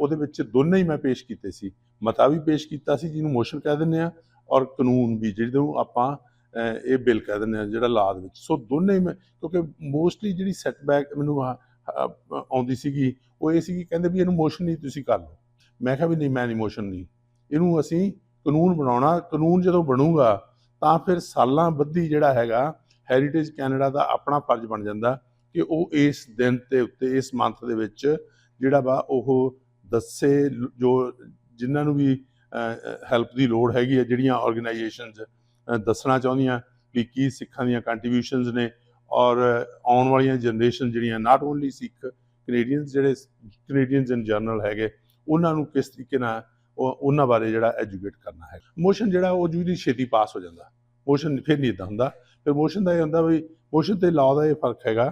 ਉਹਦੇ ਵਿੱਚ ਦੋਨੇ ਹੀ ਮੈਂ ਪੇਸ਼ ਕੀਤੇ ਸੀ। ਮਤਾ ਵੀ ਪੇਸ਼ ਕੀਤਾ ਸੀ, ਜਿਹਨੂੰ ਮੋਸ਼ਨ ਕਹਿ ਦਿੰਦੇ ਆ ਔਰ ਕਾਨੂੰਨ ਵੀ ਜਿਹਨੂੰ ਆਪਾਂ ਇਹ ਬਿੱਲ ਕਹਿ ਦਿੰਦੇ ਆ ਜਿਹੜਾ ਲਾਅ ਦੇ ਵਿੱਚ। ਸੋ ਦੋਨੇ ਮੈਂ, ਕਿਉਂਕਿ ਮੋਸਟਲੀ ਜਿਹੜੀ ਸੈਟਬੈਕ ਮੈਨੂੰ ਆਉਂਦੀ ਸੀਗੀ, ਉਹ ਇਹ ਸੀ ਕਿ ਕਹਿੰਦੇ ਵੀ ਇਹਨੂੰ ਮੋਸ਼ਨ ਨਹੀਂ, ਤੁਸੀਂ ਕਰ ਲਓ। ਮੈਂ ਕਿਹਾ ਵੀ ਨਹੀਂ, ਮੈਂ ਨਹੀਂ ਮੋਸ਼ਨ ਨਹੀਂ। ਇਹਨੂੰ ਅਸੀਂ ਕਾਨੂੰਨ ਬਣਾਉਣਾ, ਕਾਨੂੰਨ ਜਦੋਂ ਬਣੂਗਾ, ਤਾਂ ਫਿਰ ਸਾਲਾਂ ਬੱਧੀ ਜਿਹੜਾ ਹੈਗਾ ਹੈਰੀਟੇਜ ਕੈਨੇਡਾ ਦਾ ਆਪਣਾ ਫਰਜ਼ ਬਣ ਜਾਂਦਾ ਕਿ ਉਹ ਇਸ ਦਿਨ ਤੇ ਉੱਤੇ, ਇਸ ਮੰਥ ਦੇ ਵਿੱਚ ਜਿਹੜਾ ਵਾ ਉਹ ਦੱਸੇ ਜੋ ਜਿਨ੍ਹਾਂ ਨੂੰ ਵੀ ਹੈਲਪ ਦੀ ਲੋੜ ਹੈਗੀ ਹੈ ਜਿਹੜੀਆਂ ਆਰਗੇਨਾਈਜੇਸ਼ਨਸ ਦੱਸਣਾ ਚਾਹੁੰਦੀਆਂ ਵੀ ਕੀ ਸਿੱਖਾਂ ਦੀਆਂ ਕੰਟਰੀਬਿਊਸ਼ਨਸ ਨੇ ਔਰ ਆਉਣ ਵਾਲੀਆਂ ਜਨਰੇਸ਼ਨ ਜਿਹੜੀਆਂ ਨਾਟ ਓਨਲੀ ਸਿੱਖ ਕੈਨੇਡੀਅਨਸ ਜਿਹੜੇ ਕੈਨੇਡੀਅਨਸ ਇਨ ਜਨਰਲ ਹੈਗੇ, ਉਹਨਾਂ ਨੂੰ ਕਿਸ ਤਰੀਕੇ ਨਾਲ ਉਹਨਾਂ ਬਾਰੇ ਜਿਹੜਾ ਐਜੂਕੇਟ ਕਰਨਾ ਹੈ। ਮੋਸ਼ਨ ਜਿਹੜਾ ਉਹ ਜੂਦੀ ਛੇਤੀ ਪਾਸ ਹੋ ਜਾਂਦਾ। ਮੋਸ਼ਨ ਫਿਰ ਨਹੀਂ ਇਦਾਂ ਹੁੰਦਾ। ਫਿਰ ਮੋਸ਼ਨ ਦਾ ਇਹ ਹੁੰਦਾ ਵੀ ਮੋਸ਼ਨ ਤੇ ਲਾਅ ਦਾ ਇਹ ਫ਼ਰਕ ਹੈਗਾ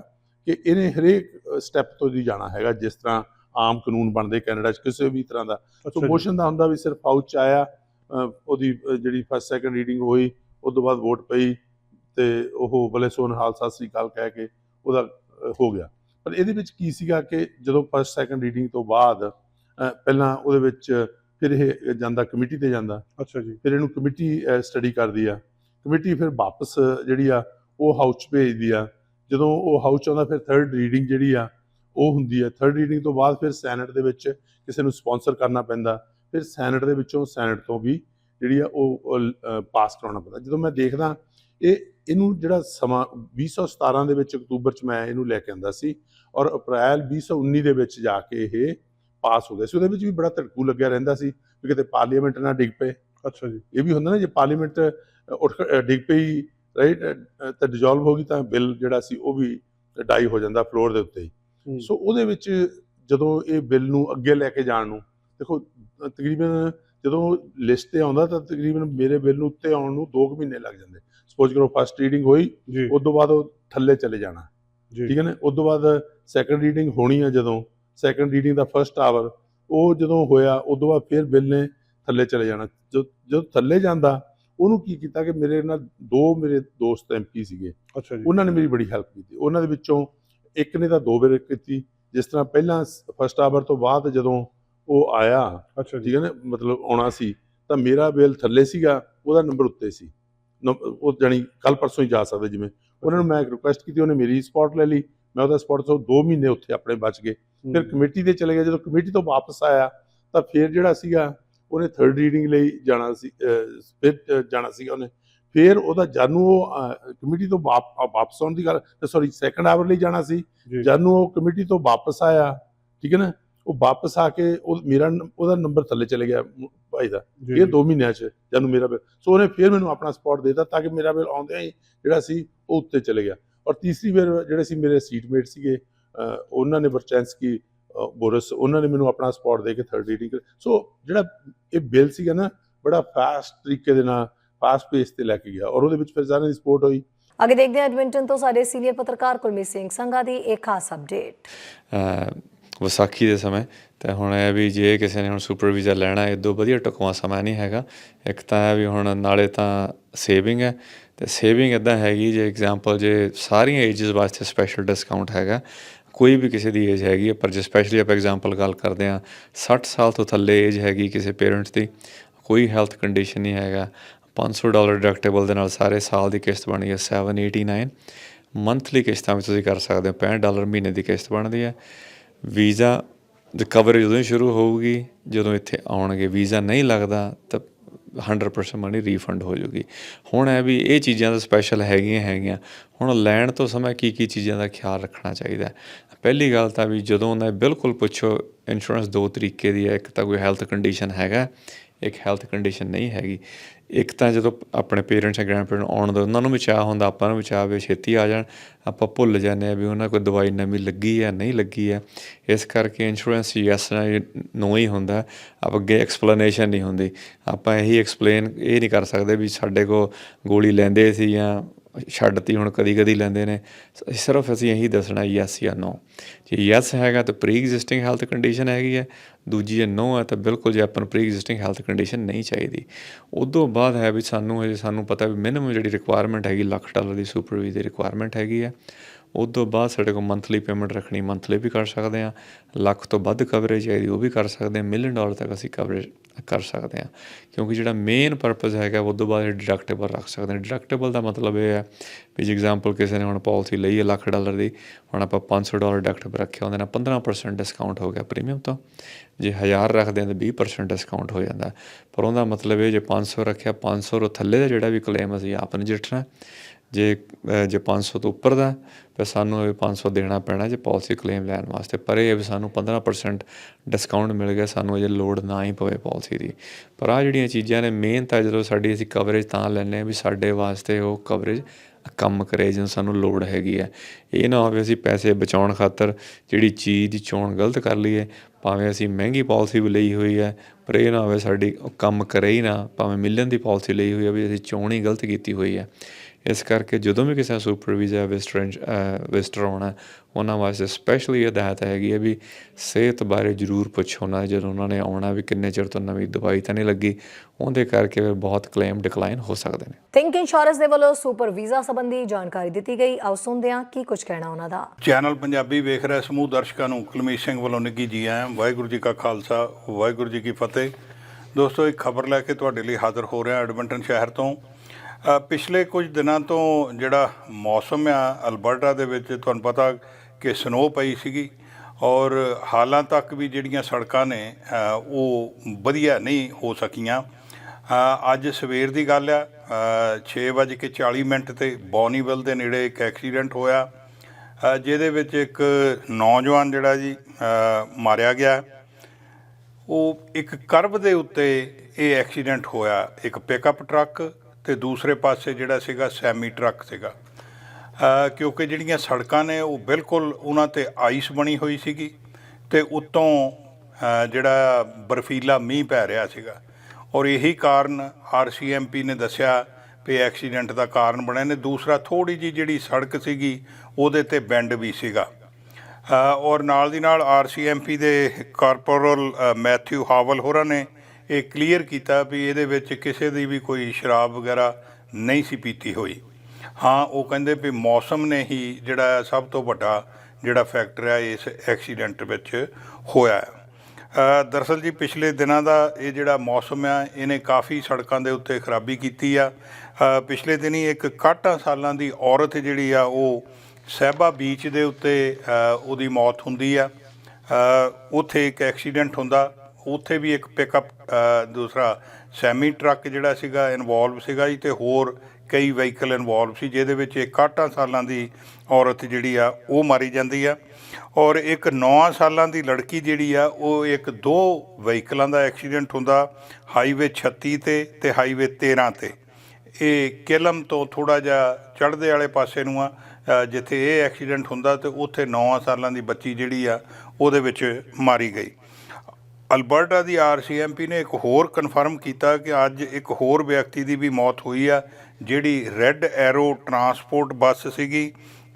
ਕਿ ਇਹਨੇ ਹਰੇਕ ਸਟੈਪ ਤੋਂ ਦੀ ਜਾਣਾ ਹੈਗਾ ਜਿਸ ਤਰ੍ਹਾਂ ਆਮ ਕਾਨੂੰਨ ਬਣਦੇ ਕੈਨੇਡਾ 'ਚ ਕਿਸੇ ਵੀ ਤਰ੍ਹਾਂ ਦਾ। ਸੋ। ਮੋਸ਼ਨ ਦਾ ਹੁੰਦਾ ਵੀ ਸਿਰਫ ਹਾਊਸ ਆਇਆ ਉਹਦੀ ਜਿਹੜੀ ਫਸਟ ਸੈਕੰਡ ਰੀਡਿੰਗ ਹੋਈ ਉਸ ਤੋਂ ਬਾਅਦ ਵੋਟ ਪਈ ਤੇ ਉਹ ਬਲੇ ਸੋਨ ਹਾਲ ਸਤਿ ਸ੍ਰੀ ਅਕਾਲ ਕਹਿ ਕੇ ਉਹਦਾ ਹੋ ਗਿਆ। ਪਰ ਇਹਦੇ ਵਿੱਚ ਕੀ ਸੀਗਾ ਕਿ ਜਦੋਂ ਫਸਟ ਸੈਕੰਡ ਰੀਡਿੰਗ ਤੋਂ ਬਾਅਦ ਪਹਿਲਾਂ ਉਹਦੇ ਵਿੱਚ ਫਿਰ ਇਹ ਜਾਂਦਾ ਕਮੇਟੀ ਤੇ ਜਾਂਦਾ। ਅੱਛਾ ਜੀ। ਫਿਰ ਇਹਨੂੰ ਕਮੇਟੀ ਸਟੱਡੀ ਕਰਦੀ ਆ। ਕਮੇਟੀ ਫਿਰ ਵਾਪਸ ਜਿਹੜੀ ਆ ਉਹ ਹਾਊਸ 'ਚ ਭੇਜਦੀ ਆ। ਜਦੋਂ ਉਹ ਹਾਊਸ 'ਚ ਆਉਂਦਾ ਫਿਰ ਥਰਡ ਰੀਡਿੰਗ ਜਿਹੜੀ ਆ ਉਹ ਹੁੰਦੀ ਆ। ਥਰਡ ਰੀਡਿੰਗ ਤੋਂ ਬਾਅਦ ਫਿਰ ਸੈਨੇਟ ਦੇ ਵਿੱਚ ਕਿਸੇ ਨੂੰ ਸਪਾਂਸਰ ਕਰਨਾ ਪੈਂਦਾ। ਫਿਰ ਸੈਨੇਟ ਦੇ ਵਿੱਚੋਂ ਸੈਨੇਟ ਤੋਂ ਵੀ ਜਿਹੜੀ ਆ ਉਹ ਪਾਸ ਕਰਾਉਣਾ ਪੈਂਦਾ। ਜਦੋਂ ਮੈਂ ਦੇਖਦਾ ਇਹ ਇਹਨੂੰ ਜਿਹੜਾ ਸਮਾਂ 2017 ਦੇ ਵਿੱਚ ਅਕਤੂਬਰ 'ਚ ਮੈਂ ਇਹਨੂੰ ਲੈ ਕੇ ਆਂਦਾ ਸੀ ਔਰ ਅਪ੍ਰੈਲ 2019 ਦੇ ਵਿੱਚ ਜਾ ਕੇ ਇਹ ਪਾਸ ਹੋ ਗਿਆ ਸੀ। ਉਹਦੇ ਵਿੱਚ ਵੀ ਬੜਾ ਧੜਕੂ ਲੱਗਿਆ ਰਹਿੰਦਾ ਸੀ ਵੀ ਕਿਤੇ ਪਾਰਲੀਮੈਂਟ ਨਾ ਡਿੱਗ ਪਏ। ਅੱਛਾ ਜੀ। ਇਹ ਵੀ ਹੁੰਦਾ ਨਾ ਜੇ ਪਾਰਲੀਮੈਂਟ ਉੱਠ ਡਿੱਗ ਪਈ ਰਾਈਟ ਤਾਂ ਡਿਸੋਲਵ ਹੋ ਗਈ ਤਾਂ ਬਿੱਲ ਜਿਹੜਾ ਸੀ ਉਹ ਵੀ ਡਾਈ ਹੋ ਜਾਂਦਾ ਫਲੋਰ ਦੇ ਉੱਤੇ ਹੀ। ਸੋ ਉਹਦੇ ਵਿੱਚ ਜਦੋਂ ਇਹ ਬਿੱਲ ਨੂੰ ਅੱਗੇ ਲੈ ਕੇ ਜਾਣ ਨੂੰ ਦੇਖੋ ਤਕਰੀਬਨ ਜਦੋਂ ਲਿਸਟ ਤੇ ਆਉਂਦਾ ਤਾਂ ਤਕਰੀਬਨ ਮੇਰੇ ਬਿੱਲ ਨੂੰ ਉੱਤੇ ਆਉਣ ਨੂੰ 2 ਮਹੀਨੇ ਲੱਗ ਜਾਂਦੇ। ਸਪੋਜ਼ ਕਰੋ ਫਸਟ ਰੀਡਿੰਗ ਹੋਈ ਉਸ ਤੋਂ ਬਾਅਦ ਉਹ ਥੱਲੇ ਚਲੇ ਜਾਣਾ। ਠੀਕ ਹੈ ਨਾ? ਉਸ ਤੋਂ ਬਾਅਦ ਸੈਕੰਡ ਰੀਡਿੰਗ ਹੋਣੀ ਆ ਜਦੋਂ ਸੈਕੰਡ ਰੀਡਿੰਗ ਦਾ ਫਰਸਟ ਆਵਰ ਉਹ ਜਦੋਂ ਹੋਇਆ ਉਸ ਤੋਂ ਬਾਅਦ ਫਿਰ ਬਿੱਲ ਨੇ ਥੱਲੇ ਚਲੇ ਜਾਣਾ। ਜਦੋਂ ਥੱਲੇ ਜਾਂਦਾ ਉਹਨੂੰ ਕੀ ਕੀਤਾ ਕਿ ਮੇਰੇ ਨਾਲ ਦੋ ਮੇਰੇ ਦੋਸਤ ਐਮਪੀ ਸੀਗੇ। ਅੱਛਾ ਜੀ। ਉਹਨਾਂ ਨੇ ਮੇਰੀ ਬੜੀ ਹੈਲਪ ਕੀਤੀ। ਉਹਨਾਂ ਦੇ ਵਿੱਚੋਂ ਇੱਕ ਨੇ ਤਾਂ ਦੋ ਵਾਰ ਕੀਤੀ। ਜਿਸ ਤਰ੍ਹਾਂ ਪਹਿਲਾਂ ਫਸਟ ਆਵਰ ਤੋਂ ਬਾਅਦ ਜਦੋਂ ਉਹ ਆਇਆ ਅੱਛਾ ਠੀਕ ਹੈ ਨਾ ਮਤਲਬ ਆਉਣਾ ਸੀ ਤਾਂ ਮੇਰਾ ਬਿੱਲ ਥੱਲੇ ਸੀਗਾ ਉਹਦਾ ਨੰਬਰ ਉੱਤੇ ਸੀ। ਉਹ ਜਾਣੀ ਕੱਲ ਪਰਸੋਂ ਹੀ ਜਾ ਸਕਦੇ ਜਿਵੇਂ। ਉਹਨਾਂ ਨੂੰ ਮੈਂ ਰਿਕੁਐਸਟ ਕੀਤੀ ਉਹਨੇ ਮੇਰੀ ਸਪੌਟ ਲੈ ਲਈ। ਮੈਂ ਉਹਦਾ ਸਪੌਟ ਤੋਂ 2 ਮਹੀਨੇ ਉੱਥੇ ਆਪਣੇ ਬਚ ਗਏ। ਫਿਰ ਕਮੇਟੀ ਦੇ ਚਲੇ ਗਿਆ। ਜਦੋਂ ਕਮੇਟੀ ਤੋਂ ਵਾਪਸ ਆਇਆ ਤਾਂ ਫਿਰ ਜਿਹੜਾ ਸੀਗਾ ਉਹਨੇ ਥਰਡ ਰੀਡਿੰਗ ਲਈ ਜਾਣਾ ਸੀ ਫਿਰ ਜਾਣਾ ਸੀਗਾ ਉਹਨੇ। ਫਿਰ ਉਹਦਾ ਜਾਨੂੰ ਉਹ ਕਮੇਟੀ ਤੋਂ ਵਾਪ- ਵਾਪਸ ਆਉਣ ਦੀ ਗੱਲ ਸੌਰੀ ਸੈਕੰਡ ਆਵਰ ਲਈ ਜਾਣਾ ਸੀ। ਜਾਨੂੰ ਉਹ ਕਮੇਟੀ ਤੋਂ ਵਾਪਸ ਆਇਆ ਠੀਕ ਹੈ ਨਾ? ਉਹ ਵਾਪਸ ਆ ਕੇ ਉਹ ਮੇਰਾ ਉਹਦਾ ਨੰਬਰ ਥੱਲੇ ਚਲੇ ਗਿਆ ਭਾਈ ਦਾ। ਇਹ 2 ਮਹੀਨਿਆਂ ਚ ਜਾਨੂੰ ਮੇਰਾ ਬਿੱਲ। ਸੋ ਉਹਨੇ ਫਿਰ ਮੈਨੂੰ ਆਪਣਾ ਸਪੌਟ ਦੇਤਾ ਤਾਂ ਕਿ ਮੇਰਾ ਬਿੱਲ ਆਉਂਦਿਆਂ ਹੀ ਜਿਹੜਾ ਸੀ ਉਹ ਉੱਤੇ ਚਲੇ ਗਿਆ। ਔਰ ਤੀਸਰੀ ਵਾਰ ਜਿਹੜੇ ਸੀ ਮੇਰੇ ਸੀਟਮੇਟ ਸੀਗੇ ਉਹਨਾਂ ਨੇ ਵਰਚੈਂਸਕੀ ਬੋਰਸ ਉਹਨਾਂ ਨੇ ਮੈਨੂੰ ਆਪਣਾ ਸਪੌਟ ਦੇ ਕੇ ਥਰਡ ਰੀਡਿੰਗ ਸੋ ਜਿਹੜਾ ਇਹ ਬਿੱਲ ਸੀਗਾ ਨਾ ਬੜਾ ਫਾਸਟ ਤਰੀਕੇ ਦੇ ਨਾਲ ਫਾਸਟ ਪੇਸ ਤੇ ਲੈ ਕੇ ਗਿਆ ਔਰ ਉਹਦੇ ਵਿੱਚ ਫਿਰ ਸਾਰਿਆਂ ਦੀ ਸਪੋਰਟ ਹੋਈ। ਅੱਗੇ ਦੇਖਦੇ ਹਾਂ ਐਡਮਿੰਟਨ ਤੋਂ ਸਾਡੇ ਸੀਨੀਅਰ ਪੱਤਰਕਾਰ ਕੁਲਮੀਤ ਸਿੰਘ ਸੰਘਾ ਦੀ ਇੱਕ ਖਾਸ ਅਪਡੇਟ ਵਿਸਾਖੀ ਦੇ ਸਮੇਂ ਤੇ ਹੁਣ ਇਹ ਵੀ ਜੇ ਕਿਸੇ ਨੇ ਹੁਣ ਸੁਪਰ ਵੀਜ਼ਾ ਲੈਣਾ ਹੈ ਇਦੋਂ ਵਧੀਆ ਟੁਕਵਾ ਸਮਾਂ ਨਹੀਂ ਹੈਗਾ। ਇੱਕ ਤਾਂ ਇਹ ਵੀ ਹੁਣ ਨਾਲੇ ਤਾਂ ਸੇਵਿੰਗ ਹੈ ਤੇ ਸੇਵਿੰਗ ਇਦਾਂ ਹੈਗੀ ਜੇ ਐਗਜ਼ਾਮਪਲ ਜੇ ਸਾਰੀਆਂ ਏਜਸ ਵਾਸਤੇ ਸਪੈਸ਼ਲ ਡਿਸਕਾਊਂਟ ਹੈਗਾ ਕੋਈ ਵੀ ਕਿਸੇ ਦੀ ਏਜ ਹੈਗੀ ਹੈ, ਪਰ ਜੇ ਸਪੈਸ਼ਲੀ ਆਪਾਂ ਐਗਜ਼ਾਮਪਲ ਗੱਲ ਕਰਦੇ ਹਾਂ 60 ਸਾਲ ਤੋਂ ਥੱਲੇ ਏਜ ਹੈਗੀ ਕਿਸੇ ਪੇਰੈਂਟਸ ਦੀ, ਕੋਈ ਹੈਲਥ ਕੰਡੀਸ਼ਨ ਨਹੀਂ ਹੈਗਾ 500 ਡਾਲਰ ਡਿਡਕਟੇਬਲ ਦੇ ਨਾਲ ਸਾਰੇ ਸਾਲ ਦੀ ਕਿਸ਼ਤ ਬਣੀ ਹੈ 789 ਮੰਥਲੀ ਕਿਸ਼ਤਾਂ ਵੀ ਤੁਸੀਂ ਕਰ ਸਕਦੇ ਹੋ 65 ਡਾਲਰ ਮਹੀਨੇ ਦੀ ਕਿਸ਼ਤ ਬਣਦੀ ਹੈ। ਵੀਜ਼ਾ ਦੀ ਕਵਰੇਜ ਉਦੋਂ ਹੀ ਸ਼ੁਰੂ ਹੋਊਗੀ, ਜਦੋਂ ਇੱਥੇ ਆਉਣਗੇ, ਵੀਜ਼ਾ ਨਹੀਂ ਲੱਗਦਾ, ਤਾਂ 100% ਮਨੀ ਰੀਫੰਡ ਹੋ ਜੂਗੀ। ਹੁਣ ਹੈ ਵੀ ਇਹ ਚੀਜ਼ਾਂ ਤਾਂ ਸਪੈਸ਼ਲ ਹੈਗੀਆਂ ਹੈਗੀਆਂ। ਹੁਣ ਲੈਣ ਤੋਂ ਸਮੇਂ ਕੀ ਕੀ ਚੀਜ਼ਾਂ ਦਾ ਖਿਆਲ ਰੱਖਣਾ ਚਾਹੀਦਾ ਪਹਿਲੀ ਗੱਲ ਤਾਂ ਵੀ ਜਦੋਂ ਉਹਨਾਂ ਬਿਲਕੁਲ ਪੁੱਛੋ ਇੰਸ਼ੋਰੈਂਸ ਦੋ ਤਰੀਕੇ ਦੀ ਹੈ, ਇੱਕ ਤਾਂ ਕੋਈ ਹੈਲਥ ਕੰਡੀਸ਼ਨ ਹੈਗਾ ਇੱਕ ਹੈਲਥ ਕੰਡੀਸ਼ਨ ਨਹੀਂ ਹੈਗੀ। ਇੱਕ ਤਾਂ ਜਦੋਂ ਆਪਣੇ ਪੇਰੈਂਟਸ ਜਾਂ ਗ੍ਰੈਂਡ ਪੇਰੈਂਟ ਆਉਣ ਦਾ ਉਹਨਾਂ ਨੂੰ ਵੀ ਚਾਹ ਹੁੰਦਾ, ਆਪਾਂ ਨੂੰ ਵੀ ਚਾਹ ਵੀ ਛੇਤੀ ਆ ਜਾਣ। ਆਪਾਂ ਭੁੱਲ ਜਾਂਦੇ ਆ ਵੀ ਉਹਨਾਂ ਕੋਈ ਦਵਾਈ ਨਵੀਂ ਲੱਗੀ ਹੈ, ਨਹੀਂ ਲੱਗੀ ਹੈ। ਇਸ ਕਰਕੇ ਇੰਸ਼ੋਰੈਂਸ ਯੈਸ ਨੋ ਹੀ ਹੁੰਦਾ। ਆਪਾਂ ਅੱਗੇ ਐਕਸਪਲੇਨੇਸ਼ਨ ਨਹੀਂ ਹੁੰਦੀ। ਆਪਾਂ ਇਹੀ ਐਕਸਪਲੇਨ ਇਹ ਨਹੀਂ ਕਰ ਸਕਦੇ ਵੀ ਸਾਡੇ ਕੋ ਗੋਲੀ ਲੈਂਦੇ ਸੀ ਜਾਂ ਛੱਡਤੀ, ਹੁਣ ਕਦੀ ਕਦੀ ਲੈਂਦੇ ਨੇ। ਸਿਰਫ ਅਸੀਂ ਇਹੀ ਦੱਸਣਾ ਯੈਸ ਜਾਂ ਨੋ ਜੇ ਯੈਸ ਹੈਗਾ ਤਾਂ ਪ੍ਰੀ ਐਗਜ਼ਿਸਟਿੰਗ ਹੈਲਥ ਕੰਡੀਸ਼ਨ ਹੈਗੀ ਹੈ। ਦੂਜੀ ਜੇ ਨੋ ਹੈ ਤਾਂ ਬਿਲਕੁਲ ਜੇ ਆਪਾਂ ਨੂੰ ਪ੍ਰੀ ਐਗਜ਼ਿਸਟਿੰਗ ਹੈਲਥ ਕੰਡੀਸ਼ਨ ਨਹੀਂ ਚਾਹੀਦੀ। ਉਦੋਂ ਬਾਅਦ ਹੈ ਵੀ ਸਾਨੂੰ ਹਜੇ ਸਾਨੂੰ ਪਤਾ ਵੀ ਮਿਨੀਮਮ ਜਿਹੜੀ ਰਿਕੁਆਇਰਮੈਂਟ ਹੈਗੀ, ਲੱਖ ਡਾਲਰ ਦੀ ਸੁਪਰ ਦੀ ਰਿਕੁਆਇਰਮੈਂਟ ਹੈਗੀ ਹੈ। ਉਦੋਂ ਬਾਅਦ ਸਾਡੇ ਕੋਲ ਮੰਥਲੀ ਪੇਮੈਂਟ ਰੱਖਣੀ ਮੰਥਲੀ ਵੀ ਕਰ ਸਕਦੇ ਹਾਂ। ਲੱਖ ਤੋਂ ਵੱਧ ਕਵਰੇਜ ਚਾਹੀਦੀ, ਉਹ ਵੀ ਕਰ ਸਕਦੇ ਹਾਂ। ਮਿਲੀਅਨ ਡਾਲਰ ਤੱਕ ਅਸੀਂ ਕਵਰੇਜ ਕਰ ਸਕਦੇ ਹਾਂ। ਕਿਉਂਕਿ ਜਿਹੜਾ ਮੇਨ ਪਰਪਸ ਹੈਗਾ, ਉਹ ਤੋਂ ਬਾਅਦ ਡਿਡਕਟੇਬਲ ਰੱਖ ਸਕਦੇ ਹਾਂ। ਡਿਡਕਟੇਬਲ ਦਾ ਮਤਲਬ ਇਹ ਹੈ ਵੀ ਜੇ ਐਗਜ਼ਾਮਪਲ ਕਿਸੇ ਨੇ ਹੁਣ ਪਾਲਿਸੀ ਲਈ ਹੈ ਲੱਖ ਡਾਲਰ ਦੀ, ਹੁਣ ਆਪਾਂ 500 ਡਾਲਰ ਡਿਡਕਟੇਬਲ ਰੱਖਿਆ, ਉਹਦੇ ਨਾਲ 15% ਡਿਸਕਾਊਂਟ ਹੋ ਗਿਆ ਪ੍ਰੀਮੀਅਮ ਤੋਂ। ਜੇ 1000 ਰੱਖਦੇ ਹਾਂ ਤਾਂ 20% ਡਿਸਕਾਊਂਟ ਹੋ ਜਾਂਦਾ। ਪਰ ਉਹਦਾ ਮਤਲਬ ਇਹ ਜੇ 500 ਰੱਖਿਆ 500 ਤੋਂ ਥੱਲੇ ਦਾ ਜਿਹੜਾ ਵੀ ਕਲੇਮ ਅਸੀਂ ਆਪ ਨਜਿੱਠਣਾ ਜੇ ਅ, ਜੇ 500 ਤੋਂ ਉੱਪਰ ਦਾ ਫਿਰ ਸਾਨੂੰ ਇਹ 500 ਦੇਣਾ ਪੈਣਾ ਜੇ ਪਾਲਿਸੀ ਕਲੇਮ ਲੈਣ ਵਾਸਤੇ। ਪਰ ਇਹ ਵੀ ਸਾਨੂੰ 15% ਡਿਸਕਾਊਂਟ ਮਿਲ ਗਿਆ ਸਾਨੂੰ ਅਜੇ ਲੋਡ ਨਾ ਹੀ ਪਵੇ ਪਾਲਿਸੀ ਦੀ। ਪਰ ਆ ਜਿਹੜੀਆਂ ਚੀਜ਼ਾਂ ਨੇ ਮੇਨ ਤਾਂ ਜਦੋਂ ਸਾਡੀ ਅਸੀਂ ਕਵਰੇਜ ਤਾਂ ਲੈਂਦੇ ਹਾਂ ਵੀ ਸਾਡੇ ਵਾਸਤੇ ਉਹ ਕਵਰੇਜ ਕੰਮ ਕਰੇ ਜਦੋਂ ਸਾਨੂੰ ਲੋੜ ਹੈਗੀ ਹੈ। ਇਹ ਨਾ ਹੋਵੇ ਅਸੀਂ ਪੈਸੇ ਬਚਾਉਣ ਖਾਤਰ ਜਿਹੜੀ ਚੀਜ਼ ਦੀ ਚੋਣ ਗਲਤ ਕਰ ਲਈਏ ਭਾਵੇਂ ਅਸੀਂ ਮਹਿੰਗੀ ਪਾਲਿਸੀ ਵੀ ਲਈ ਹੋਈ ਹੈ ਪਰ ਇਹ ਨਾ ਹੋਵੇ ਸਾਡੀ ਕੰਮ ਕਰੇ ਹੀ ਨਾ ਭਾਵੇਂ ਮਿਲੀਅਨ ਦੀ ਪਾਲਿਸੀ ਲਈ ਹੋਈ ਹੈ ਵੀ ਅਸੀਂ ਚੋਣ ਹੀ ਗਲਤ ਕੀਤੀ ਹੋਈ ਹੈ। ਇਸ ਕਰਕੇ ਜਦੋਂ ਵੀ ਕਿਸੇ ਸੁਪਰ ਵੀਜ਼ਾ ਵਿਜ਼ਟਰ ਆਉਣਾ ਉਹਨਾਂ ਵਾਸਤੇ ਸਪੈਸ਼ਲੀ ਹਦਾਇਤ ਹੈਗੀ ਹੈ ਵੀ ਸਿਹਤ ਬਾਰੇ ਜ਼ਰੂਰ ਪੁੱਛੋ ਨਾ ਜਦੋਂ ਉਹਨਾਂ ਨੇ ਆਉਣਾ ਵੀ ਕਿੰਨੇ ਚਿਰ ਤੋਂ ਨਵੀਂ ਦਵਾਈ ਤਾਂ ਨਹੀਂ ਲੱਗੀ ਉਹਦੇ ਕਰਕੇ ਫਿਰ ਬਹੁਤ ਕਲੇਮ ਡਿਕਲਾਈਨ ਹੋ ਸਕਦੇ ਨੇ। ਥਿੰਕ ਇੰਸ਼ੋਰੈਂਸ ਦੇ ਵੱਲੋਂ ਸੁਪਰ ਵੀਜ਼ਾ ਸੰਬੰਧੀ ਜਾਣਕਾਰੀ ਦਿੱਤੀ ਗਈ। ਆਓ ਸੁਣਦੇ ਹਾਂ ਕੀ ਕੁਝ ਕਹਿਣਾ ਉਹਨਾਂ ਦਾ। ਚੈਨਲ ਪੰਜਾਬੀ ਵੇਖ ਰਹੇ ਸਮੂਹ ਦਰਸ਼ਕਾਂ ਨੂੰ ਕੁਲਮੀਤ ਸਿੰਘ ਵੱਲੋਂ ਨਿੱਘੀ ਜੀ ਆਇਆਂ। ਵਾਹਿਗੁਰੂ ਜੀ ਕਾ ਖਾਲਸਾ ਵਾਹਿਗੁਰੂ ਜੀ ਕੀ ਫਤਿਹ। ਦੋਸਤੋ ਇੱਕ ਖਬਰ ਲੈ ਕੇ ਤੁਹਾਡੇ ਲਈ ਹਾਜ਼ਰ ਹੋ ਰਿਹਾ। ਐਡਮਿੰਟਨ ਸ਼ਹਿਰ ਤੋਂ ਪਿਛਲੇ ਕੁਝ ਦਿਨਾਂ ਤੋਂ ਜਿਹੜਾ ਮੌਸਮ ਆ ਅਲਬਰਟਾ ਦੇ ਵਿੱਚ ਤੁਹਾਨੂੰ ਪਤਾ ਕਿ ਸਨੋ ਪਈ ਸੀਗੀ ਔਰ ਹਾਲਾਂ ਤੱਕ ਵੀ ਜਿਹੜੀਆਂ ਸੜਕਾਂ ਨੇ ਉਹ ਵਧੀਆ ਨਹੀਂ ਹੋ ਸਕੀਆਂ। ਅੱਜ ਸਵੇਰ ਦੀ ਗੱਲ ਆ ਅ, 6:40 ਮਿੰਟ ਤੇ ਬੌਨੀਵਿਲ ਦੇ ਨੇੜੇ ਇੱਕ ਐਕਸੀਡੈਂਟ ਹੋਇਆ। ਜਿਹਦੇ ਵਿੱਚ ਇੱਕ ਨੌਜਵਾਨ ਜਿਹੜਾ ਜੀ ਮਾਰਿਆ ਗਿਆ। ਉਹ ਇੱਕ ਕਰਵ ਦੇ ਉੱਤੇ ਇਹ ਐਕਸੀਡੈਂਟ ਹੋਇਆ। ਇੱਕ ਪਿਕਅਪ ਟਰੱਕ ਤੇ ਦੂਸਰੇ ਪਾਸੇ ਜਿਹੜਾ ਸੀਗਾ ਸੈਮੀ ਟਰੱਕ ਸੀਗਾ। ਕਿਉਂਕਿ ਜਿਹੜੀਆਂ ਸੜਕਾਂ ਨੇ ਉਹ ਬਿਲਕੁਲ ਉਹਨਾਂ ਤੇ ਆਈਸ ਬਣੀ ਹੋਈ ਸੀਗੀ ਤੇ ਉੱਤੋਂ ਜਿਹੜਾ ਬਰਫੀਲਾ ਮੀਂਹ ਪੈ ਰਿਹਾ ਸੀਗਾ। ਔਰ ਇਹੀ ਕਾਰਨ ਆਰਸੀਐਮਪੀ ਨੇ ਦੱਸਿਆ ਵੀ ਐਕਸੀਡੈਂਟ ਦਾ ਕਾਰਨ ਬਣਿਆ ਨੇ। ਦੂਸਰਾ ਥੋੜੀ ਜੀ ਜਿਹੜੀ ਸੜਕ ਸੀਗੀ, ਉਹਦੇ ਤੇ ਬੈਂਡ ਵੀ ਸੀਗਾ। ਔਰ ਨਾਲ ਦੀ ਨਾਲ ਆਰਸੀਐਮਪੀ ਦੇ ਕਾਰਪੋਰਲ ਮੈਥਿਊ ਹਾਵਲ ਹੋਰਾਂ ਨੇ ਇਹ ਕਲੀਅਰ ਕੀਤਾ ਵੀ ਇਹਦੇ ਵਿੱਚ ਕਿਸੇ ਦੀ ਵੀ ਕੋਈ ਸ਼ਰਾਬ ਵਗੈਰਾ ਨਹੀਂ ਸੀ ਪੀਤੀ ਹੋਈ। ਹਾਂ ਉਹ ਕਹਿੰਦੇ ਵੀ ਮੌਸਮ ਨੇ ਹੀ ਜਿਹੜਾ ਸਭ ਤੋਂ ਵੱਡਾ ਜਿਹੜਾ ਫੈਕਟਰ ਹੈ ਇਸ ਐਕਸੀਡੈਂਟ ਵਿੱਚ ਹੋਇਆ ਹੈ। ਅ, ਦਰਅਸਲ ਜੀ ਪਿਛਲੇ ਦਿਨਾਂ ਦਾ ਇਹ ਜਿਹੜਾ ਮੌਸਮ ਆ ਇਹਨੇ ਕਾਫੀ ਸੜਕਾਂ ਦੇ ਉੱਤੇ ਖਰਾਬੀ ਕੀਤੀ ਆ। ਪਿਛਲੇ ਦਿਨੀ ਇੱਕ 61 ਸਾਲਾਂ ਦੀ ਔਰਤ ਜਿਹੜੀ ਆ ਉਹ ਸਹਿਬਾ ਬੀਚ ਦੇ ਉੱਤੇ ਉਹਦੀ ਮੌਤ ਹੁੰਦੀ ਆ। ਉੱਥੇ ਇੱਕ ਐਕਸੀਡੈਂਟ ਹੁੰਦਾ। ਉੱਥੇ ਵੀ ਇੱਕ ਪਿਕਅਪ ਦੂਸਰਾ ਸੈਮੀ ਟਰੱਕ ਜਿਹੜਾ ਸੀਗਾ ਇਨਵੋਲਵ ਸੀਗਾ ਜੀ ਤੇ ਹੋਰ ਕਈ ਵਹੀਕਲ ਇਨਵੋਲਵ ਸੀ, ਜਿਹਦੇ ਵਿੱਚ ਇੱਕ 61 ਸਾਲਾਂ ਦੀ ਔਰਤ ਜਿਹੜੀ ਆ, ਉਹ ਮਾਰੀ ਜਾਂਦੀ ਆ। ਔਰ ਇੱਕ 9 ਸਾਲਾਂ ਦੀ ਲੜਕੀ ਜਿਹੜੀ ਆ, ਉਹ ਇੱਕ ਦੋ ਵਹੀਕਲਾਂ ਦਾ ਐਕਸੀਡੈਂਟ ਹੁੰਦਾ ਹਾਈਵੇ 36 ਤੇ ਤੇ ਹਾਈਵੇ 13 ਤੇ। ਇਹ ਕਿਲਮ ਤੋਂ ਥੋੜਾ ਜਿਹਾ ਚੜ੍ਹਦੇ ਵਾਲੇ ਪਾਸੇ ਨੂੰ ਆ ਜਿੱਥੇ ਇਹ ਐਕਸੀਡੈਂਟ ਹੁੰਦਾ ਤੇ ਉੱਥੇ 9 ਸਾਲਾਂ ਦੀ ਬੱਚੀ ਜਿਹੜੀ ਆ, ਉਹਦੇ ਵਿੱਚ ਮਾਰੀ ਗਈ। ਅਲਬਰਟਾ ਦੀ ਆਰਸੀਐਮਪੀ ਨੇ ਇੱਕ ਹੋਰ ਕਨਫਰਮ ਕੀਤਾ ਕਿ ਅੱਜ ਇੱਕ ਹੋਰ ਵਿਅਕਤੀ ਦੀ ਵੀ ਮੌਤ ਹੋਈ ਆ, ਜਿਹੜੀ ਰੈੱਡ ਐਰੋ ਟਰਾਂਸਪੋਰਟ ਬੱਸ ਸੀਗੀ।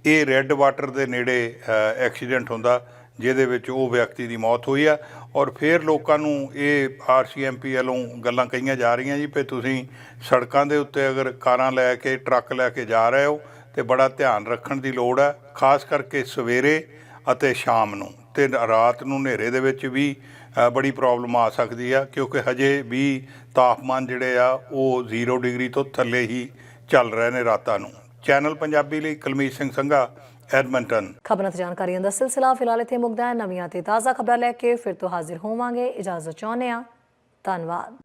ਇਹ ਰੈੱਡ ਵਾਟਰ ਦੇ ਨੇੜੇ ਐਕਸੀਡੈਂਟ ਹੁੰਦਾ, ਜਿਹਦੇ ਵਿੱਚ ਉਹ ਵਿਅਕਤੀ ਦੀ ਮੌਤ ਹੋਈ ਆ। ਔਰ ਫਿਰ ਲੋਕਾਂ ਨੂੰ ਇਹ ਆਰਸੀਐਮਪੀ ਵੱਲੋਂ ਗੱਲਾਂ ਕਹੀਆਂ ਜਾ ਰਹੀਆਂ ਜੀ, ਵੀ ਤੁਸੀਂ ਸੜਕਾਂ ਦੇ ਉੱਤੇ ਅਗਰ ਕਾਰਾਂ ਲੈ ਕੇ, ਟਰੱਕ ਲੈ ਕੇ ਜਾ ਰਹੇ ਹੋ, ਤੇ ਬੜਾ ਧਿਆਨ ਰੱਖਣ ਦੀ ਲੋੜ ਹੈ ਖਾਸ ਕਰਕੇ ਸਵੇਰੇ ਅਤੇ ਸ਼ਾਮ ਨੂੰ। ਤੇ ਰਾਤ ਨੂੰ ਹਨੇਰੇ ਦੇ ਵਿੱਚ ਵੀ ਬੜੀ ਪ੍ਰੋਬਲਮ ਆ ਸਕਦੀ ਆ, ਕਿਉਂਕਿ ਹਜੇ ਵੀ ਤਾਪਮਾਨ ਜਿਹੜੇ ਆ, ਉਹ 0 ਡਿਗਰੀ ਤੋਂ ਥੱਲੇ ਹੀ ਚੱਲ ਰਹੇ ਨੇ ਰਾਤਾਂ ਨੂੰ। ਚੈਨਲ ਪੰਜਾਬੀ ਲਈ ਕੁਲਮੀਤ ਸਿੰਘ ਸੰਘਾ, ਐਡਮੰਟਨ। ਖਬਰਾਂ ਤੇ ਜਾਣਕਾਰੀਆਂ ਦਾ ਸਿਲਸਿਲਾ ਫਿਲਹਾਲ ਇੱਥੇ ਮੁੱਕਦਾ ਹੈ। ਨਵੀਆਂ ਤੇ ਤਾਜ਼ਾ ਖਬਰਾਂ ਲੈ ਕੇ ਫਿਰ ਤੋਂ ਹਾਜ਼ਰ ਹੋਵਾਂਗੇ। ਇਜਾਜ਼ਤ ਚਾਹੁੰਦੇ ਹਾਂ। ਧੰਨਵਾਦ।